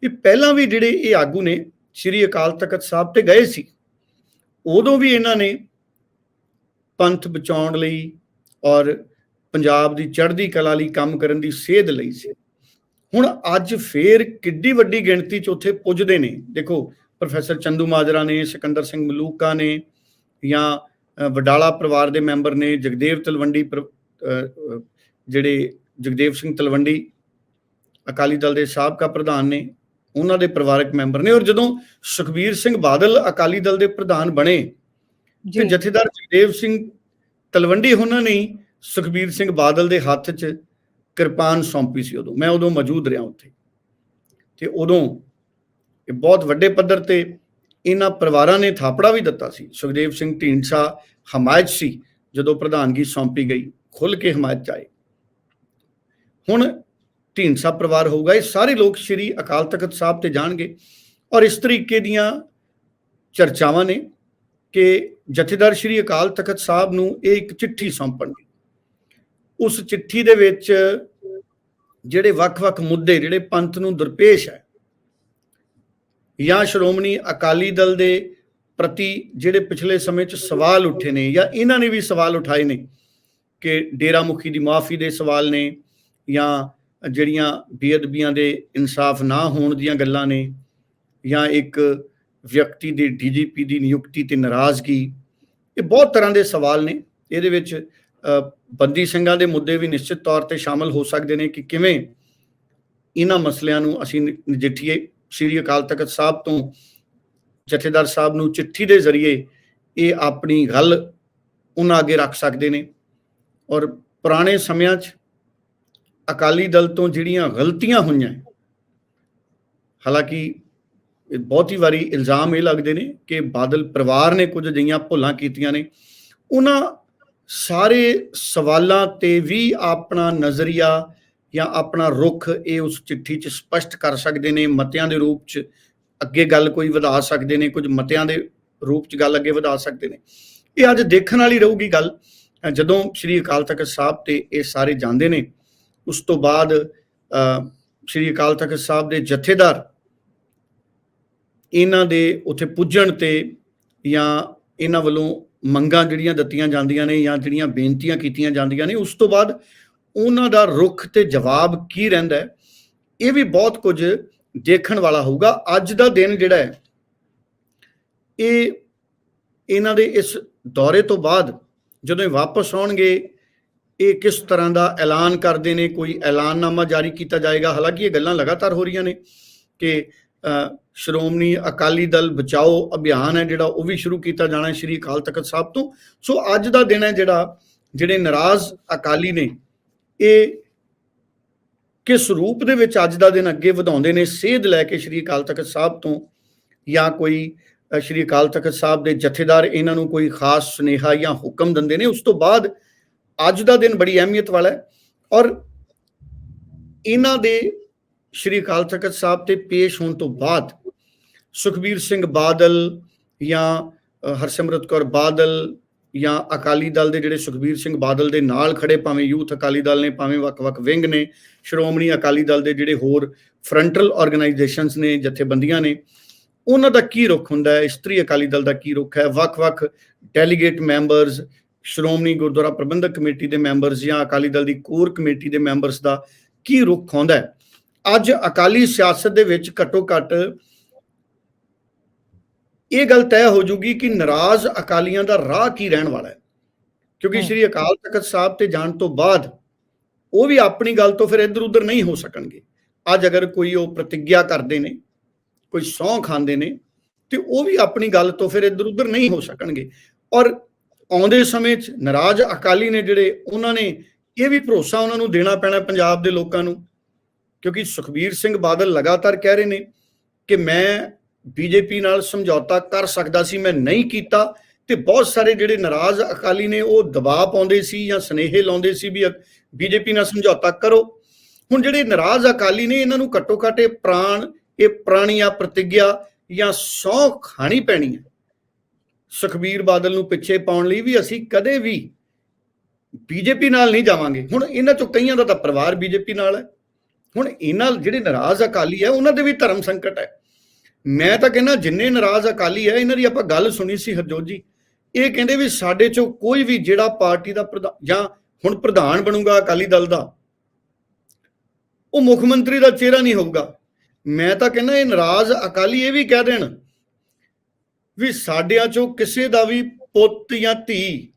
ਇਹ ਪਹਿਲਾਂ ਵੀ ਜਿਹੜੇ ਇਹ ਆਗੂ ਨੇ ਸ੍ਰੀ ਅਕਾਲ ਤਖਤ ਸਾਹਿਬ ਤੇ ਗਏ ਸੀ। ਉਦੋਂ ਵੀ ਇਹਨਾਂ ਨੇ ਪੰਥ ਬਚਾਉਣ ਲਈ ਔਰ ਪੰਜਾਬ ਦੀ ਚੜ੍ਹਦੀ ਕਲਾ ਲਈ ਕੰਮ ਕਰਨ ਦੀ ਸੇਧ ਲਈ ਸੀ। ਹੁਣ ਅੱਜ ਫੇਰ ਕਿੱਡੀ ਵੱਡੀ ਗਿਣਤੀ ਚ ਉੱਥੇ ਪੁੱਜਦੇ ਨੇ। ਦੇਖੋ, ਪ੍ਰੋਫੈਸਰ ਚੰਦੂ ਮਾਜਰਾ ਨੇ, ਸਿਕੰਦਰ ਸਿੰਘ ਮਲੂਕਾ ਨੇ ਜਾਂ ਵਡਾਲਾ ਪਰਿਵਾਰ ਦੇ ਮੈਂਬਰ ਨੇ, ਜਗਦੇਵ ਤਲਵੰਡੀ ਪਰ- ਜਿਹੜੇ ਜਗਦੇਵ ਸਿੰਘ ਤਲਵੰਡੀ, ਅਕਾਲੀ ਦਲ ਦੇ ਸਾਬਕਾ ਪ੍ਰਧਾਨ ਨੇ ਉਹਨਾਂ ਦੇ ਪਰਿਵਾਰਕ ਮੈਂਬਰ ਨੇ ਔਰ ਜਦੋਂ ਸੁਖਬੀਰ ਸਿੰਘ ਬਾਦਲ ਅਕਾਲੀ ਦਲ ਦੇ ਪ੍ਰਧਾਨ ਬਣੇ ਤੇ ਜਥੇਦਾਰ ਜਗਦੇਵ ਸਿੰਘ ਤਲਵੰਡੀ ਉਹਨਾਂ ਨੇ ਸੁਖਬੀਰ ਸਿੰਘ ਬਾਦਲ ਦੇ ਹੱਥ 'ਚ ਕਿਰਪਾਨ ਸੌਂਪੀ ਸੀ ਉਦੋਂ। ਮੈਂ ਉਦੋਂ ਮੌਜੂਦ ਰਿਹਾ ਉੱਥੇ। ਤੇ ਉਦੋਂ ਇਹ ਬਹੁਤ ਵੱਡੇ ਪੱਧਰ ਤੇ ਇਹਨਾਂ ਪਰਿਵਾਰਾਂ ਨੇ ਥਾਪੜਾ ਵੀ ਦਿੱਤਾ ਸੀ। ਸੁਖਦੇਵ ਸਿੰਘ ਢੀਂਡਸਾ ਹਮਾਇਤ ਸੀ ਜਦੋਂ ਪ੍ਰਧਾਨਗੀ ਸੌਂਪੀ ਗਈ ਖੁੱਲ ਕੇ ਹਮਾਇਤ 'ਚ ਆਏ। ਹੁਣ ਢੀਂਡਸਾ ਪਰਿਵਾਰ ਹੋਊਗਾ, ਇਹ ਸਾਰੇ ਲੋਕ ਸ੍ਰੀ ਅਕਾਲ ਤਖਤ ਸਾਹਿਬ ਤੇ ਜਾਣਗੇ। ਔਰ ਇਸ ਤਰੀਕੇ ਦੀਆਂ ਚਰਚਾਵਾਂ ਨੇ ਕਿ ਜਥੇਦਾਰ ਸ੍ਰੀ ਅਕਾਲ ਤਖਤ ਸਾਹਿਬ ਨੂੰ ਇਹ ਇੱਕ ਚਿੱਠੀ ਸੌਂਪਣਗੇ ਉਸ ਚਿੱਠੀ ਦੇ ਵਿੱਚ ਜਿਹੜੇ ਵੱਖ-ਵੱਖ ਮੁੱਦੇ, ਜਿਹੜੇ ਪੰਥ ਨੂੰ ਦਰਪੇਸ਼ ਹੈ, ਜਾਂ ਸ਼੍ਰੋਮਣੀ ਅਕਾਲੀ ਦਲ ਦੇ ਪ੍ਰਤੀ ਜਿਹੜੇ ਪਿਛਲੇ ਸਮੇਂ 'ਚ ਸਵਾਲ ਉੱਠੇ ਨੇ, ਜਾਂ ਇਹਨਾਂ ਨੇ ਵੀ ਸਵਾਲ ਉਠਾਏ ਨੇ ਕਿ ਡੇਰਾ ਮੁਖੀ ਦੀ ਮਾਫੀ ਦੇ ਸਵਾਲ ਨੇ, ਜਾਂ ਜਿਹੜੀਆਂ ਬੇਅਦਬੀਆਂ ਦੇ ਇਨਸਾਫ ਨਾ ਹੋਣ ਦੀਆਂ ਗੱਲਾਂ ਨੇ ਜਾਂ ਇੱਕ ਵਿਅਕਤੀ ਦੇ ਡੀਜੀਪੀ ਦੀ ਨਿਯੁਕਤੀ ਤੇ ਨਾਰਾਜ਼ਗੀ, ਇਹ ਬਹੁਤ ਤਰ੍ਹਾਂ ਦੇ ਸਵਾਲ ਨੇ। ਇਹਦੇ ਵਿੱਚ ਬੰਦੀ ਸਿੰਘਾਂ ਦੇ ਮੁੱਦੇ ਵੀ ਨਿਸ਼ਚਿਤ ਤੌਰ ਤੇ ਸ਼ਾਮਲ ਹੋ ਸਕਦੇ ਨੇ ਕਿ ਕਿਵੇਂ ਇਹਨਾਂ ਮਸਲਿਆਂ ਨੂੰ ਅਸੀਂ ਨਜਿੱਠੀਏ। ਸ੍ਰੀ ਅਕਾਲ ਤਖਤ ਸਾਹਿਬ ਤੋਂ ਜਥੇਦਾਰ ਸਾਹਿਬ ਨੂੰ ਚਿੱਠੀ ਦੇ ਜ਼ਰੀਏ ਇਹ ਆਪਣੀ ਗੱਲ ਉਹਨਾਂ ਅੱਗੇ ਰੱਖ ਸਕਦੇ ਨੇ। ਔਰ ਪੁਰਾਣੇ ਸਮਿਆਂ 'ਚ ਅਕਾਲੀ ਦਲ ਤੋਂ ਜਿਹੜੀਆਂ ਗਲਤੀਆਂ ਹੋਈਆਂ, ਹਾਲਾਂਕਿ ਇਹ ਬਹੁਤੀ ਵਾਰੀ ਇਲਜ਼ਾਮ ਇਹ ਲੱਗਦੇ ਨੇ ਕਿ ਬਾਦਲ ਪਰਿਵਾਰ ਨੇ ਕੁਝ ਅਜਿਹੀਆਂ ਭੁੱਲਾਂ ਕੀਤੀਆਂ ਨੇ, ਉਹਨਾਂ ਸਾਰੇ ਸਵਾਲਾਂ ਤੇ ਵੀ ਆਪਣਾ ਨਜ਼ਰੀਆ ਜਾਂ ਆਪਣਾ ਰੁਖ ਇਹ ਉਸ ਚਿੱਠੀ 'ਚ ਸਪਸ਼ਟ ਕਰ ਸਕਦੇ ਨੇ, ਮਤਿਆਂ ਦੇ ਰੂਪ 'ਚ ਅੱਗੇ ਗੱਲ ਕੋਈ ਵਧਾ ਸਕਦੇ ਨੇ, ਕੁਝ ਮਤਿਆਂ ਦੇ ਰੂਪ 'ਚ ਗੱਲ ਅੱਗੇ ਵਧਾ ਸਕਦੇ ਨੇ। ਇਹ ਅੱਜ ਦੇਖਣ ਵਾਲੀ ਰਹੂਗੀ ਗੱਲ, ਜਦੋਂ ਸ੍ਰੀ ਅਕਾਲ ਤਖਤ ਸਾਹਿਬ ਤੇ ਇਹ ਸਾਰੇ ਜਾਂਦੇ ਨੇ। ਉਸ ਤੋਂ ਬਾਅਦ ਅ, ਸ੍ਰੀ ਅਕਾਲ ਤਖਤ ਸਾਹਿਬ ਦੇ ਜਥੇਦਾਰ ਇਹਨਾਂ ਦੇ ਉੱਥੇ ਪੁੱਜਣ ਤੇ ਜਾਂ ਇਹਨਾਂ ਵੱਲੋਂ ਮੰਗਾਂ ਜਿਹੜੀਆਂ ਦਿੱਤੀਆਂ ਜਾਂਦੀਆਂ ਨੇ ਜਾਂ ਜਿਹੜੀਆਂ ਬੇਨਤੀਆਂ ਕੀਤੀਆਂ ਜਾਂਦੀਆਂ ਨੇ ਉਸ ਤੋਂ ਬਾਅਦ ਉਹਨਾਂ ਦਾ ਰੁਖ ਤੇ ਜਵਾਬ ਕੀ ਰਹਿੰਦਾ ਇਹ ਵੀ ਬਹੁਤ ਕੁਝ ਦੇਖਣ ਵਾਲਾ ਹੋਊਗਾ। ਅੱਜ ਦਾ ਦਿਨ ਜਿਹੜਾ ਹੈ ਇਹ ਇਹਨਾਂ ਦੇ ਇਸ ਦੌਰੇ ਤੋਂ ਬਾਅਦ ਜਦੋਂ ਇਹ ਵਾਪਸ ਆਉਣਗੇ ਇਹ ਕਿਸ ਤਰ੍ਹਾਂ ਦਾ ਐਲਾਨ ਕਰਦੇ ਨੇ? ਕੋਈ ਐਲਾਨਨਾਮਾ ਜਾਰੀ ਕੀਤਾ ਜਾਏਗਾ? ਹਾਲਾਂਕਿ ਇਹ ਗੱਲਾਂ ਲਗਾਤਾਰ ਹੋ ਰਹੀਆਂ ਨੇ ਕਿ ਸ਼੍ਰੋਮਣੀ ਅਕਾਲੀ ਦਲ ਬਚਾਓ ਅਭਿਆਨ ਹੈ ਜਿਹੜਾ ਉਹ ਵੀ ਸ਼ੁਰੂ ਕੀਤਾ ਜਾਣਾ ਸ਼੍ਰੀ ਅਕਾਲ ਤਖਤ ਸਾਹਿਬ ਤੋਂ। ਸੋ ਅੱਜ ਦਾ ਦਿਨ ਹੈ ਜਿਹੜਾ, ਜਿਹੜੇ ਨਾਰਾਜ਼ ਅਕਾਲੀ ਨੇ, ਇਹ ਕਿਸ ਰੂਪ ਦੇ ਵਿੱਚ ਅੱਜ ਦਾ ਦਿਨ ਅੱਗੇ ਵਧਾਉਂਦੇ ਨੇ? ਸੇਧ ਲੈ ਕੇ ਸ਼੍ਰੀ ਅਕਾਲ ਤਖਤ ਸਾਹਿਬ ਤੋਂ ਜਾਂ ਕੋਈ ਸ਼੍ਰੀ ਅਕਾਲ ਤਖਤ ਸਾਹਿਬ ਦੇ ਜਥੇਦਾਰ ਇਹਨਾਂ ਨੂੰ ਕੋਈ ਖਾਸ ਸੁਨੇਹਾ ਜਾਂ ਹੁਕਮ ਦਿੰਦੇ ਨੇ? ਉਸ ਤੋਂ ਬਾਅਦ ਅੱਜ ਦਾ ਦਿਨ ਬੜੀ ਅਹਿਮੀਅਤ ਵਾਲਾ ਹੈ। ਔਰ ਇਹਨਾਂ ਦੇ ਸ਼੍ਰੀ ਅਕਾਲ ਤਖਤ ਸਾਹਿਬ ਤੇ ਪੇਸ਼ ਹੋਣ ਤੋਂ ਬਾਅਦ ਸੁਖਬੀਰ ਸਿੰਘ ਬਾਦਲ ਜਾਂ ਹਰਸਿਮਰਤ ਕੌਰ ਬਾਦਲ ਜਾਂ ਅਕਾਲੀ ਦਲ ਦੇ ਜਿਹੜੇ ਸੁਖਬੀਰ ਸਿੰਘ ਬਾਦਲ ਦੇ ਨਾਲ ਖੜੇ ਭਾਵੇਂ ਯੂਥ ਅਕਾਲੀ ਦਲ ਨੇ, ਭਾਵੇਂ ਵੱਖ-ਵੱਖ ਵਿੰਗ ਨੇ, ਸ਼੍ਰੋਮਣੀ ਅਕਾਲੀ ਦਲ ਦੇ ਜਿਹੜੇ ਹੋਰ ਫਰੰਟਲ ਆਰਗੇਨਾਈਜੇਸ਼ਨਸ ਨੇ, ਜਥੇਬੰਦੀਆਂ ਨੇ, ਉਹਨਾਂ ਦਾ ਕੀ ਰੁਖ ਹੁੰਦਾ ਹੈ? ਇਸਤਰੀ ਅਕਾਲੀ ਦਲ ਦਾ ਕੀ ਰੁਖ ਹੈ? ਵੱਖ-ਵੱਖ delegate members Shiromani Gurdwara Parbandhak committee ਦੇ ਮੈਂਬਰਸ ਜਾਂ ਅਕਾਲੀ ਦਲ ਦੀ ਕੋਰ ਕਮੇਟੀ ਦੇ ਮੈਂਬਰਸ ਦਾ ਕੀ ਰੁਖ ਹੁੰਦਾ ਹੈ? ਅੱਜ ਅਕਾਲੀ ਸਿਆਸਤ ਦੇ ਵਿੱਚ ਘੱਟੋ ਘੱਟ ਇਹ ਗੱਲ ਤੈਅ ਹੋ ਜੂਗੀ ਕਿ ਨਾਰਾਜ਼ ਅਕਾਲੀਆਂ ਦਾ ਰਾਹ ਕੀ ਰਹਿਣ ਵਾਲਾ ਹੈ। ਕਿਉਂਕਿ। ਸ਼੍ਰੀ ਅਕਾਲ ਤਖਤ ਸਾਹਿਬ ਤੇ ਜਾਣ ਤੋਂ ਬਾਅਦ ਉਹ ਵੀ ਆਪਣੀ ਗੱਲ ਤੋਂ ਫਿਰ ਇੱਧਰ ਉੱਧਰ ਨਹੀਂ ਹੋ ਸਕਣਗੇ। ਅੱਜ ਅਗਰ ਕੋਈ ਉਹ ਪ੍ਰਤੀਗਿਆ ਕਰਦੇ ਨੇ ਕੋਈ ਸਹੁੰ ਖਾਂਦੇ ਨੇ ਤੇ ਉਹ ਵੀ ਆਪਣੀ ਗੱਲ ਤੋਂ ਫਿਰ ਇੱਧਰ ਉੱਧਰ ਨਹੀਂ ਹੋ ਸਕਣਗੇ। ਔਰ ਆਉਂਦੇ ਸਮੇਂ 'ਚ ਨਾਰਾਜ਼ ਅਕਾਲੀ ਨੇ ਜਿਹੜੇ, ਉਹਨਾਂ ਨੇ ਇਹ ਵੀ ਭਰੋਸਾ ਉਹਨਾਂ ਨੂੰ ਦੇਣਾ ਪੈਣਾ ਪੰਜਾਬ ਦੇ ਲੋਕਾਂ ਨੂੰ, ਕਿਉਂਕਿ ਸੁਖਬੀਰ ਸਿੰਘ ਬਾਦਲ ਲਗਾਤਾਰ ਕਹਿ ਰਹੇ ਨੇ ਕਿ ਮੈਂ ਬੀਜੇਪੀ ਨਾਲ ਸਮਝੌਤਾ ਕਰ ਸਕਦਾ ਸੀ, ਮੈਂ ਨਹੀਂ ਕੀਤਾ ਤੇ ਬਹੁਤ ਸਾਰੇ ਜਿਹੜੇ ਨਾਰਾਜ਼ ਅਕਾਲੀ ਨੇ ਉਹ ਦਬਾਅ ਪਾਉਂਦੇ ਸੀ ਜਾਂ ਸਨੇਹੇ ਲਾਉਂਦੇ ਸੀ ਵੀ ਬੀਜੇਪੀ ਨਾਲ ਸਮਝੌਤਾ ਕਰੋ। ਹੁਣ ਜਿਹੜੇ ਨਾਰਾਜ਼ ਅਕਾਲੀ ਨੇ, ਇਹਨਾਂ ਨੂੰ ਘੱਟੋ ਘੱਟ ਇਹ ਪ੍ਰਾਣ, ਇਹ ਪ੍ਰਾਣੀਆਂ ਪ੍ਰਤੀਗਿਆ ਜਾਂ ਸੌ ਖਾਣੀ ਪੈਣੀ ਹੈ। ਸੁਖਬੀਰ ਬਾਦਲ ਨੂੰ ਪਿੱਛੇ ਪਾਉਣ ਲਈ ਵੀ ਅਸੀਂ ਕਦੇ ਵੀ ਬੀਜੇਪੀ ਨਾਲ ਨਹੀਂ ਜਾਵਾਂਗੇ। ਹੁਣ ਇਹਨਾਂ ਚੋਂ ਕਈਆਂ ਦਾ ਤਾਂ ਪਰਿਵਾਰ ਬੀਜੇਪੀ ਨਾਲ ਹੈ। ਹੁਣ ਇਹਨਾਂ ਜਿਹੜੇ ਨਾਰਾਜ਼ ਅਕਾਲੀ ਹੈ, ਉਹਨਾਂ ਦੇ ਵੀ ਧਰਮ ਸੰਕਟ ਹੈ। ਮੈਂ ਤਾਂ ਕਹਿੰਦਾ ਜਿੰਨੇ ਨਾਰਾਜ਼ ਅਕਾਲੀ ਹੈ, ਇਹਨਾਂ ਦੀ ਆਪਾਂ ਗੱਲ ਸੁਣੀ ਸੀ ਹਰਜੋਤ ਜੀ। ਇਹ ਕਹਿੰਦੇ ਵੀ ਸਾਡੇ ਚੋਂ ਕੋਈ ਵੀ ਜਿਹੜਾ ਪਾਰਟੀ ਦਾ ਪ੍ਰਧਾਨ ਜਾਂ ਹੁਣ ਪ੍ਰਧਾਨ ਬਣੂਗਾ ਅਕਾਲੀ ਦਲ ਦਾ, ਉਹ ਮੁੱਖ ਮੰਤਰੀ ਦਾ ਚਿਹਰਾ ਨਹੀਂ ਹੋਊਗਾ। ਮੈਂ ਤਾਂ ਕਹਿੰਦਾ ਇਹ ਨਾਰਾਜ਼ ਅਕਾਲੀ ਇਹ ਵੀ ਕਹਿ ਦੇਣ ਵੀ ਸਾਡਿਆਂ ਚੋਂ ਕਿਸੇ ਦਾ ਵੀ ਪੁੱਤ ਜਾਂ ਧੀ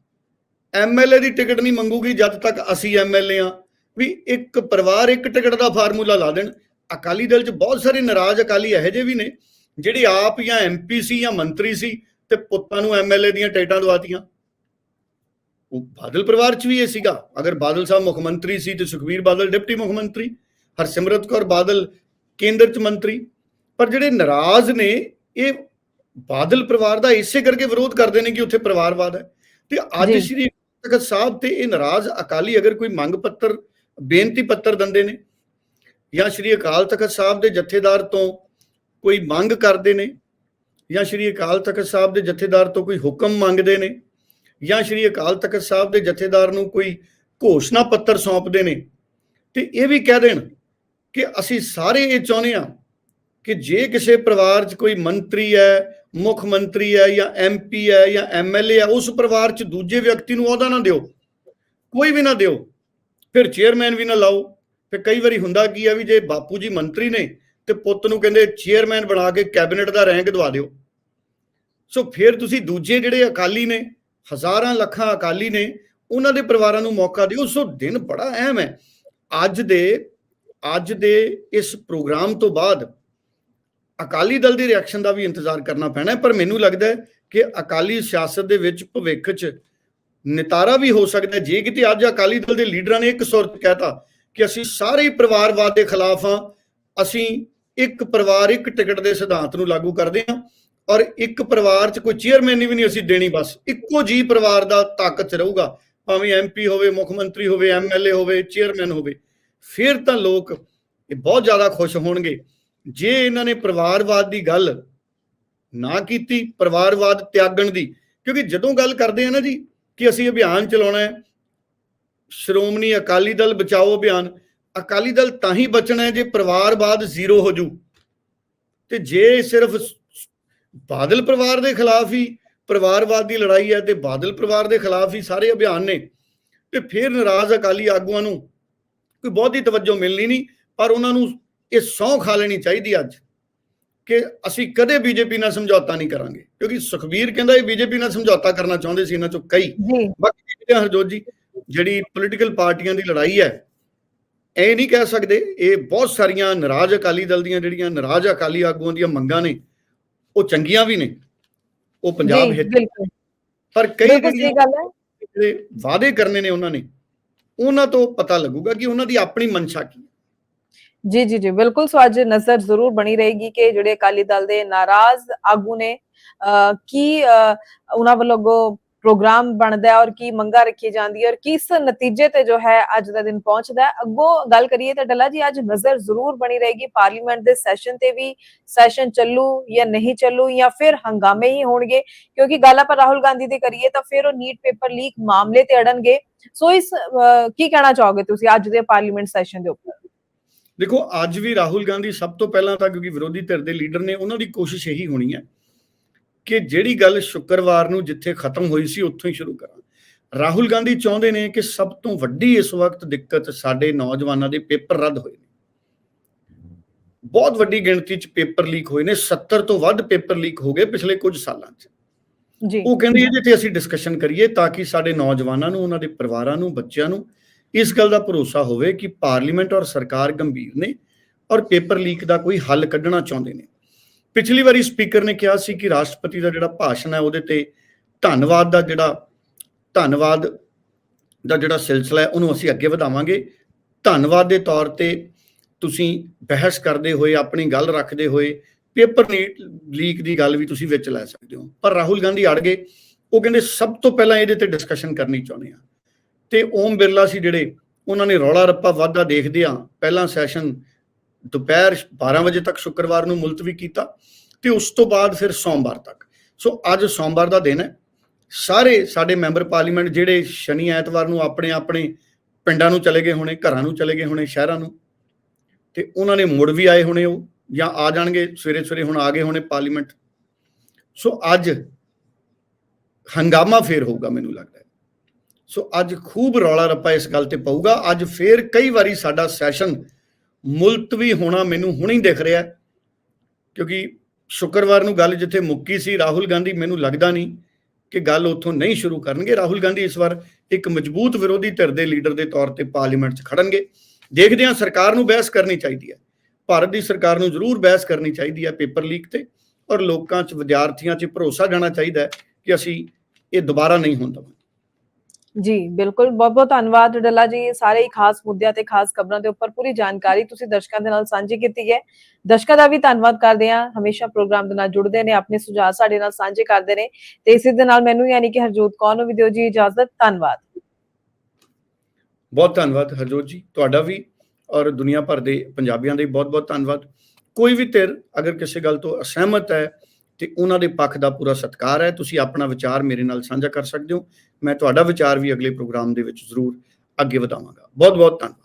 ਐਮਐਲਏ ਦੀ ਟਿਕਟ ਨਹੀਂ ਮੰਗੂਗੀ, ਜਦ ਤੱਕ ਅਸੀਂ ਐਮਐਲਏ ਆ ਵੀ ਇੱਕ ਪਰਿਵਾਰ, ਇੱਕ ਟਿਕਟ ਦਾ ਫਾਰਮੂਲਾ ਲਾ ਦੇਣ। ਅਕਾਲੀ ਦਲ 'ਚ ਬਹੁਤ ਸਾਰੇ ਨਾਰਾਜ਼ ਅਕਾਲੀ ਇਹੋ ਜਿਹੇ ਵੀ ਨੇ, ਜਿਹੜੇ ਆਪ ਜਾਂ ਐਮਪੀ ਸੀ ਜਾਂ ਮੰਤਰੀ ਸੀ ਤੇ ਪੁੱਤਾਂ ਨੂੰ ਐਮਐਲਏ ਦੀਆਂ ਟਿਕਟਾਂ ਦਵਾਤੀਆਂ। ਉਹ ਬਾਦਲ ਪਰਿਵਾਰ 'ਚ ਵੀ ਇਹ ਸੀਗਾ। ਅਗਰ ਬਾਦਲ ਸਾਹਿਬ ਮੁੱਖ ਮੰਤਰੀ ਸੀ ਤੇ ਸੁਖਬੀਰ ਬਾਦਲ ਡਿਪਟੀ ਮੁੱਖ ਮੰਤਰੀ, ਹਰਸਿਮਰਤ ਕੌਰ ਬਾਦਲ ਕੇਂਦਰ 'ਚ ਮੰਤਰੀ। ਪਰ ਜਿਹੜੇ ਨਾਰਾਜ਼ ਨੇ, ਇਹ ਬਾਦਲ ਪਰਿਵਾਰ ਦਾ ਇਸੇ ਕਰਕੇ ਵਿਰੋਧ ਕਰਦੇ ਨੇ ਕਿ ਉੱਥੇ ਪਰਿਵਾਰਵਾਦ ਹੈ ਤੇ ਅੱਜ। ਸ਼੍ਰੀ ਤਖਤ ਸਾਹਿਬ ਤੇ ਇਹ ਨਾਰਾਜ਼ ਅਕਾਲੀ ਅਗਰ ਕੋਈ ਮੰਗ ਪੱਤਰ ਬੇਨਤੀ ਪੱਤਰ ਦਿੰਦੇ ਨੇ ਜਾਂ ਸ਼੍ਰੀ ਅਕਾਲ ਤਖਤ ਸਾਹਿਬ ਦੇ ਜਥੇਦਾਰ ਤੋਂ ਕੋਈ ਮੰਗ ਕਰਦੇ ਨੇ ਜਾਂ ਸ਼੍ਰੀ ਅਕਾਲ ਤਖਤ ਸਾਹਿਬ ਦੇ ਜਥੇਦਾਰ ਤੋਂ ਕੋਈ ਹੁਕਮ ਮੰਗਦੇ ਨੇ ਜਾਂ ਸ਼੍ਰੀ ਅਕਾਲ ਤਖਤ ਸਾਹਿਬ ਦੇ ਜਥੇਦਾਰ ਨੂੰ ਕੋਈ ਘੋਸ਼ਣਾ ਪੱਤਰ ਸੌਂਪਦੇ ਨੇ ਤੇ ਇਹ ਵੀ ਕਹਿ ਦੇਣ ਕਿ ਅਸੀਂ ਸਾਰੇ ਇਹ ਚਾਹੁੰਦੇ ਆ ਕਿ ਜੇ ਕਿਸੇ ਪਰਿਵਾਰ 'ਚ ਕੋਈ ਮੰਤਰੀ ਹੈ, ਮੁੱਖ ਮੰਤਰੀ ਹੈ ਜਾਂ ਐਮਪੀ ਹੈ ਜਾਂ ਐਮਐਲਏ ਹੈ, ਉਸ ਪਰਿਵਾਰ 'ਚ ਦੂਜੇ ਵਿਅਕਤੀ ਨੂੰ ਅਹੁਦਾ ਨਾ ਦਿਓ। ਕੋਈ ਵੀ ਨਾ ਦਿਓ। ਫਿਰ ਚੇਅਰਮੈਨ ਵੀ ਨਾ ਲਾਓ। ਫਿਰ ਕਈ ਵਾਰੀ ਹੁੰਦਾ ਕੀ ਆ ਵੀ ਜੇ ਬਾਪੂ ਜੀ ਮੰਤਰੀ ਨੇ ਤੇ ਪੁੱਤ ਨੂੰ ਕਹਿੰਦੇ ਚੇਅਰਮੈਨ ਬਣਾ ਕੇ ਕੈਬਨਿਟ ਦਾ ਰੈਂਕ ਦਵਾ ਦਿਓ। ਸੋ ਫਿਰ ਤੁਸੀਂ ਦੂਜੇ ਜਿਹੜੇ ਅਕਾਲੀ ਨੇ, ਹਜ਼ਾਰਾਂ ਲੱਖਾਂ ਅਕਾਲੀ ਨੇ, ਉਹਨਾਂ ਦੇ ਪਰਿਵਾਰਾਂ ਨੂੰ ਮੌਕਾ ਦਿਓ। ਸੋ ਦਿਨ ਬੜਾ ਅਹਿਮ ਹੈ। ਅੱਜ ਦੇ ਅੱਜ ਦੇ ਇਸ ਪ੍ਰੋਗਰਾਮ ਤੋਂ ਬਾਅਦ ਅਕਾਲੀ ਦਲ ਦੀ ਰਿਐਕਸ਼ਨ ਦਾ ਵੀ ਇੰਤਜ਼ਾਰ ਕਰਨਾ ਪੈਣਾ ਪਰ ਮੈਨੂੰ ਲੱਗਦਾ ਹੈ ਕਿ ਅਕਾਲੀ ਸਿਆਸਤ ਦੇ ਵਿੱਚ ਭਵਿੱਖ 'ਚ ਨਿਤਾਰਾ ਵੀ ਹੋ ਸਕਦਾ ਜੇ ਕਿਤੇ ਅੱਜ ਅਕਾਲੀ ਦਲ ਦੇ ਲੀਡਰਾਂ ਨੇ ਇੱਕ ਸੁਰ 'ਚ ਕਹਿਤਾ ਕਿ ਅਸੀਂ ਸਾਰੇ ਪਰਿਵਾਰਵਾਦ ਦੇ ਖਿਲਾਫ ਹਾਂ, ਅਸੀਂ ਇੱਕ ਪਰਿਵਾਰ, ਇੱਕ ਟਿਕਟ ਦੇ ਸਿਧਾਂਤ ਨੂੰ ਲਾਗੂ ਕਰਦੇ ਹਾਂ ਔਰ ਇੱਕ ਪਰਿਵਾਰ 'ਚ ਕੋਈ ਚੇਅਰਮੈਨ ਵੀ ਨਹੀਂ ਅਸੀਂ ਦੇਣੀ, ਬਸ ਇੱਕੋ ਜੀ ਪਰਿਵਾਰ ਦਾ ਤਾਕਤ 'ਚ ਰਹੂਗਾ, ਭਾਵੇਂ ਐਮਪੀ ਹੋਵੇ, ਮੁੱਖ ਮੰਤਰੀ ਹੋਵੇ ਐਮਐਲਏ ਹੋਵੇ ਚੇਅਰਮੈਨ ਹੋਵੇ। ਫਿਰ ਤਾਂ ਲੋਕ ਇਹ ਬਹੁਤ ਜ਼ਿਆਦਾ ਖੁਸ਼ ਹੋਣਗੇ। ਜੇ ਇਹਨਾਂ ਨੇ ਪਰਿਵਾਰਵਾਦ ਦੀ ਗੱਲ ਨਾ ਕੀਤੀ, ਪਰਿਵਾਰਵਾਦ ਤਿਆਗਣ ਦੀ, ਕਿਉਂਕਿ ਜਦੋਂ ਗੱਲ ਕਰਦੇ ਆ ਨਾ ਜੀ ਕਿ ਅਸੀਂ ਅਭਿਆਨ ਚਲਾਉਣਾ ਹੈ, ਸ਼੍ਰੋਮਣੀ ਅਕਾਲੀ ਦਲ ਬਚਾਓ ਅਭਿਆਨ, ਅਕਾਲੀ ਦਲ ਤਾਂ ਹੀ ਬਚਣਾ ਹੈ ਜੇ ਪਰਿਵਾਰਵਾਦ ਜ਼ੀਰੋ ਹੋ ਜੂ। ਤੇ ਜੇ ਸਿਰਫ ਬਾਦਲ ਪਰਿਵਾਰ ਦੇ ਖਿਲਾਫ ਹੀ ਪਰਿਵਾਰਵਾਦ ਦੀ ਲੜਾਈ ਹੈ ਤੇ ਬਾਦਲ ਪਰਿਵਾਰ ਦੇ ਖਿਲਾਫ ਹੀ ਸਾਰੇ ਅਭਿਆਨ ਨੇ, ਤੇ ਫਿਰ ਨਾਰਾਜ਼ ਅਕਾਲੀ ਆਗੂਆਂ ਨੂੰ ਕੋਈ ਬਹੁਤੀ ਤਵੱਜੋ ਮਿਲਣੀ ਨਹੀਂ, ਪਰ ਉਹਨਾਂ ਨੂੰ ਇਹ ਸੌਂ ਖਾ ਲੈਣੀ ਚਾਹੀਦੀ ਅੱਜ ਕਿ ਅਸੀਂ ਕਦੇ ਬੀਜੇਪੀ ਨਾਲ ਸਮਝੌਤਾ ਨਹੀਂ ਕਰਾਂਗੇ। ਕਿਉਂਕਿ ਸੁਖਬੀਰ ਕਹਿੰਦਾ ਇਹ ਬੀਜੇਪੀ ਨਾਲ ਸਮਝੌਤਾ ਕਰਨਾ ਚਾਹੁੰਦੇ ਸੀ ਇਹਨਾਂ ਚੋਂ ਕਈ। ਬਾਕੀ ਹਾਂ ਹਰਜੋਤ ਜੀ ਜਿਹੜੀ ਪੋਲੀਟੀਕਲ ਪਾਰਟੀਆਂ ਦੀ ਲੜਾਈ ਹੈ ਇਹ ਨਹੀਂ ਕਹਿ ਸਕਦੇ। ਇਹ ਬਹੁਤ ਸਾਰੀਆਂ ਨਾਰਾਜ਼ ਅਕਾਲੀ ਦਲ ਦੀਆਂ ਜਿਹੜੀਆਂ ਨਾਰਾਜ਼ ਅਕਾਲੀ ਆਗੂਆਂ ਦੀਆਂ ਮੰਗਾਂ ਨੇ ਉਹ ਚੰਗੀਆਂ ਵੀ ਨੇ। ਉਹ ਪੰਜਾਬ ਹਿੱਤ ਪਰ ਕਈ ਜਿਹੜੇ ਵਾਅਦੇ ਕਰਨੇ ਨੇ ਉਹਨਾਂ ਨੇ ਉਹਨਾਂ ਤੋਂ ਪਤਾ ਲੱਗੂਗਾ ਕਿ ਉਹਨਾਂ ਦੀ ਆਪਣੀ ਮਨਸ਼ਾ ਕੀ ਹੈ। ਜੀ ਜੀ ਜੀ, ਬਿਲਕੁਲ ਸੋ ਅੱਜ ਨਜ਼ਰ ਜ਼ਰੂਰ ਬਣੀ ਰਹੇਗੀ ਕਿ ਜਿਹੜੇ ਅਕਾਲੀ ਦਲ ਦੇ ਨਾਰਾਜ਼ ਆਗੂ ਨੇ ਕੀ ਉਹਨਾਂ ਵੱਲੋਂ ਪ੍ਰੋਗਰਾਮ ਬਣਦਾ ਔਰ ਕੀ ਮੰਗਾ ਰੱਖੀ ਜਾਂਦੀ ਹੈ ਔਰ ਕਿਸ ਨਤੀਜੇ ਤੇ ਜੋ ਹੈ ਅੱਜ ਦਾ ਦਿਨ ਪਹੁੰਚਦਾ ਹੈ। ਅੱਗੋਂ ਗੱਲ ਕਰੀਏ ਤਾਂ ਡੱਲਾ ਜੀ, ਅੱਜ ਨਜ਼ਰ ਜ਼ਰੂਰ ਬਣੀ ਰਹੇਗੀ। ਪਾਰਲੀਮੈਂਟ ਦੇ ਸੈਸ਼ਨ ਤੇ ਵੀ ਸੈਸ਼ਨ ਚੱਲੂ ਜਾਂ ਨਹੀਂ ਚੱਲੂ ਜਾਂ ਫਿਰ ਹੰਗਾਮੇ ਹੀ ਹੋਣਗੇ। ਕਿਉਂਕਿ ਗੱਲ ਆਪਾਂ ਰਾਹੁਲ ਗਾਂਧੀ ਦੀ ਕਰੀਏ ਤਾਂ ਫਿਰ ਉਹ ਨੀਟ ਪੇਪਰ ਲੀਕ ਮਾਮਲੇ ਤੇ ਅੜਨਗੇ। ਸੋ ਇਸ ਕੀ ਕਹਿਣਾ ਚਾਹੋਗੇ ਤੁਸੀਂ ਅੱਜ ਦੇ ਪਾਰਲੀਮੈਂਟ ਸੈਸ਼ਨ ਦੇ ਉੱਪਰ? ਦੇਖੋ ਅੱਜ ਵੀ ਰਾਹੁਲ ਗਾਂਧੀ ਸਭ ਤੋਂ ਪਹਿਲਾਂ ਤਾਂ ਕਿਉਂਕਿ ਵਿਰੋਧੀ ਧਿਰ ਦੇ ਲੀਡਰ ਨੇ ਉਹਨਾਂ ਦੀ ਕੋਸ਼ਿਸ਼ ਇਹੀ ਹੋਣੀ ਹੈ ਕਿ ਜਿਹੜੀ ਗੱਲ ਸ਼ੁੱਕਰਵਾਰ ਨੂੰ ਜਿੱਥੇ ਖਤਮ ਹੋਈ ਸੀ ਉੱਥੋਂ ਹੀ ਸ਼ੁਰੂ ਕਰਾਂ। ਰਾਹੁਲ ਗਾਂਧੀ ਚਾਹੁੰਦੇ ਨੇ ਕਿ ਸਭ ਤੋਂ ਵੱਡੀ ਇਸ ਵਕਤ ਦਿੱਕਤ ਸਾਡੇ ਨੌਜਵਾਨਾਂ ਦੇ ਪੇਪਰ ਰੱਦ ਹੋਏ ਨੇ। ਬਹੁਤ ਵੱਡੀ ਗਿਣਤੀ 'ਚ ਪੇਪਰ ਲੀਕ ਹੋਏ ਨੇ 70 ਤੋਂ ਵੱਧ ਪੇਪਰ ਲੀਕ ਹੋ ਗਏ ਪਿਛਲੇ ਕੁਝ ਸਾਲਾਂ 'ਚ। ਜੀ। ਉਹ ਕਹਿੰਦੇ ਇਹਦੇ ਤੇ ਅਸੀਂ ਡਿਸਕਸ਼ਨ ਕਰੀਏ ਤਾਂ ਕਿ ਸਾਡੇ ਨੌਜਵਾਨਾਂ ਨੂੰ ਉਹਨਾਂ ਦੇ ਪਰਿਵਾਰਾਂ ਨੂੰ ਬੱਚਿਆਂ ਨੂੰ ਇਸ ਗੱਲ ਦਾ ਭਰੋਸਾ ਹੋਵੇ ਕਿ ਪਾਰਲੀਮੈਂਟ ਔਰ ਸਰਕਾਰ ਗੰਭੀਰ ਨੇ ਔਰ ਪੇਪਰ ਲੀਕ ਦਾ ਕੋਈ ਹੱਲ ਕੱਢਣਾ ਚਾਹੁੰਦੇ ਨੇ। ਪਿਛਲੀ ਵਾਰੀ ਸਪੀਕਰ ਨੇ ਕਿਹਾ ਸੀ ਕਿ ਰਾਸ਼ਟਰਪਤੀ ਦਾ ਜਿਹੜਾ ਭਾਸ਼ਣ ਹੈ ਉਹਦੇ ਤੇ ਧੰਨਵਾਦ ਦਾ ਜਿਹੜਾ, ਧੰਨਵਾਦ ਦਾ ਜਿਹੜਾ ਸਿਲਸਿਲਾ ਹੈ ਉਹਨੂੰ ਅਸੀਂ ਅੱਗੇ ਵਧਾਵਾਂਗੇ। ਧੰਨਵਾਦ ਦੇ ਤੌਰ ਤੇ ਤੁਸੀਂ ਬਹਿਸ ਕਰਦੇ ਹੋਏ, ਆਪਣੀ ਗੱਲ ਰੱਖਦੇ ਹੋਏ ਪੇਪਰ ਲੀਕ ਦੀ ਗੱਲ ਵੀ ਤੁਸੀਂ ਵਿੱਚ ਲੈ ਸਕਦੇ ਹੋ। ਪਰ ਰਾਹੁਲ ਗਾਂਧੀ ਅੜ ਗਏ। ਉਹ ਕਹਿੰਦੇ, ਸਭ ਤੋਂ ਪਹਿਲਾਂ ਇਹਦੇ ਤੇ ਡਿਸਕਸ਼ਨ ਕਰਨੀ ਚਾਹੁੰਦੇ ਆ ਤੇ ਓਮ ਬਿਰਲਾ ਸੀ ਜਿਹੜੇ, ਉਹਨਾਂ ਨੇ ਰੌਲਾ ਰੱਪਾ ਵਾਧਾ ਦੇਖਦੇ ਆ ਪਹਿਲਾ ਸੈਸ਼ਨ ਦੁਪਹਿਰ 12 ਵਜੇ ਤੱਕ ਸ਼ੁੱਕਰਵਾਰ ਨੂੰ ਮੁਲਤਵੀ ਕੀਤਾ ਤੇ ਉਸ ਤੋਂ ਬਾਅਦ ਫਿਰ ਸੋਮਵਾਰ ਤੱਕ। ਸੋ ਅੱਜ ਸੋਮਵਾਰ ਦਾ ਦਿਨ ਹੈ। ਸਾਰੇ ਸਾਡੇ ਮੈਂਬਰ ਪਾਰਲੀਮੈਂਟ ਜਿਹੜੇ ਸ਼ਨੀ ਐਤਵਾਰ ਨੂੰ ਆਪਣੇ ਆਪਣੇ ਪਿੰਡਾਂ ਨੂੰ ਚਲੇ ਗਏ ਹੋਣੇ, ਘਰਾਂ ਨੂੰ ਚਲੇ ਗਏ ਹੋਣੇ, ਸ਼ਹਿਰਾਂ ਨੂੰ, ਤੇ ਉਹਨਾਂ ਨੇ ਮੁੜ ਵੀ ਆਏ ਹੋਣੇ ਉਹ, ਜਾਂ ਆ ਜਾਣਗੇ, ਸਵੇਰੇ ਸਵੇਰੇ ਹੁਣ ਆ ਗਏ ਹੋਣੇ ਪਾਰਲੀਮੈਂਟ। ਸੋ ਅੱਜ ਹੰਗਾਮਾ ਫੇਰ ਹੋਊਗਾ ਮੈਨੂੰ ਲੱਗਦਾ ਸੋ ਅੱਜ ਖੂਬ ਰੌਲਾ ਰੱਪਾ ਇਸ ਗੱਲ ਤੇ ਪਊਗਾ। ਅੱਜ ਫੇਰ ਕਈ ਵਾਰੀ ਸਾਡਾ ਸੈਸ਼ਨ ਮੁਲਤਵੀ ਹੋਣਾ ਮੈਨੂੰ ਹੁਣੇ ਹੀ ਦਿਖ ਰਿਹਾ ਕਿਉਂਕਿ ਸ਼ੁੱਕਰਵਾਰ ਨੂੰ ਗੱਲ ਜਿੱਥੇ ਮੁੱਕੀ ਸੀ, ਰਾਹੁਲ ਗਾਂਧੀ ਮੈਨੂੰ ਲੱਗਦਾ ਨਹੀਂ ਕਿ ਗੱਲ ਉੱਥੋਂ ਨਹੀਂ ਸ਼ੁਰੂ ਕਰਨਗੇ। ਰਾਹੁਲ ਗਾਂਧੀ ਇਸ ਵਾਰ ਇੱਕ ਮਜ਼ਬੂਤ ਵਿਰੋਧੀ ਧਿਰ ਦੇ ਲੀਡਰ ਦੇ ਤੌਰ ਤੇ ਪਾਰਲੀਮੈਂਟ 'ਚ ਖੜਨਗੇ। ਦੇਖਦੇ ਹਾਂ ਸਰਕਾਰ ਨੂੰ ਬਹਿਸ ਕਰਨੀ ਚਾਹੀਦੀ ਹੈ। ਭਾਰਤ ਦੀ ਸਰਕਾਰ ਨੂੰ ਜ਼ਰੂਰ ਬਹਿਸ ਕਰਨੀ ਚਾਹੀਦੀ ਹੈ ਪੇਪਰ ਲੀਕ ਤੇ, ਔਰ ਲੋਕਾਂ 'ਚ ਵਿਦਿਆਰਥੀਆਂ 'ਚ ਭਰੋਸਾ ਜਾਣਾ ਚਾਹੀਦਾ ਹੈ ਕਿ ਅਸੀਂ ਇਹ ਦੁਬਾਰਾ ਨਹੀਂ ਹੋਣ ਦੇਵਾਂਗੇ। ਜੀ, ਬਿਲਕੁਲ। ਬਹੁਤ ਬਹੁਤ ਧੰਨਵਾਦ ਡੱਲਾ ਜੀ, ਸਾਰੇ ਹੀ ਖਾਸ ਮੁੱਦਿਆਂ ਤੇ, ਖਾਸ ਖਬਰਾਂ ਦੇ ਉੱਪਰ ਪੂਰੀ ਜਾਣਕਾਰੀ ਤੁਸੀਂ ਦਰਸ਼ਕਾਂ ਦੇ ਨਾਲ ਸਾਂਝੀ ਕੀਤੀ ਹੈ। ਦਰਸ਼ਕਾਂ ਦਾ ਵੀ ਧੰਨਵਾਦ ਕਰਦੇ ਹਾਂ। ਹਮੇਸ਼ਾ ਪ੍ਰੋਗਰਾਮ ਦੇ ਨਾਲ ਜੁੜਦੇ ਨੇ, ਆਪਣੇ ਸੁਝਾਅ ਸਾਡੇ ਨਾਲ ਸਾਂਝੇ ਕਰਦੇ ਨੇ। ਤੇ ਇਸੇ ਦੇ ਨਾਲ ਮੈਨੂੰ ਯਾਨੀ ਕਿ ਹਰਜੋਤ ਕੌਰ ਨੂੰ ਵੀ ਦਿਓ ਜੀ ਇਜਾਜ਼ਤ। ਧੰਨਵਾਦ। ਬਹੁਤ ਧੰਨਵਾਦ ਹਰਜੋਤ ਜੀ, ਤੁਹਾਡਾ ਵੀ ਔਰ ਦੁਨੀਆ ਭਰ ਦੇ ਪੰਜਾਬੀਆਂ ਦਾ ਵੀ ਬਹੁਤ-ਬਹੁਤ ਧੰਨਵਾਦ। ਕੋਈ ਵੀ ਧਿਰ ਅਗਰ ਕਿਸੇ ਗੱਲ ਤੋਂ ਅਸਹਿਮਤ ਹੈ ਤੇ ਉਹਨਾਂ ਦੇ ਪੱਖ ਦਾ ਪੂਰਾ ਸਤਿਕਾਰ ਹੈ। ਤੁਸੀਂ ਆਪਣਾ ਵਿਚਾਰ ਮੇਰੇ ਨਾਲ ਸਾਂਝਾ ਕਰ ਸਕਦੇ ਹੋ। ਮੈਂ ਤੁਹਾਡਾ ਵਿਚਾਰ ਵੀ ਅਗਲੇ ਪ੍ਰੋਗਰਾਮ ਦੇ ਵਿੱਚ ਜ਼ਰੂਰ ਅੱਗੇ ਵਧਾਵਾਂਗਾ। ਬਹੁਤ-ਬਹੁਤ ਧੰਨਵਾਦ।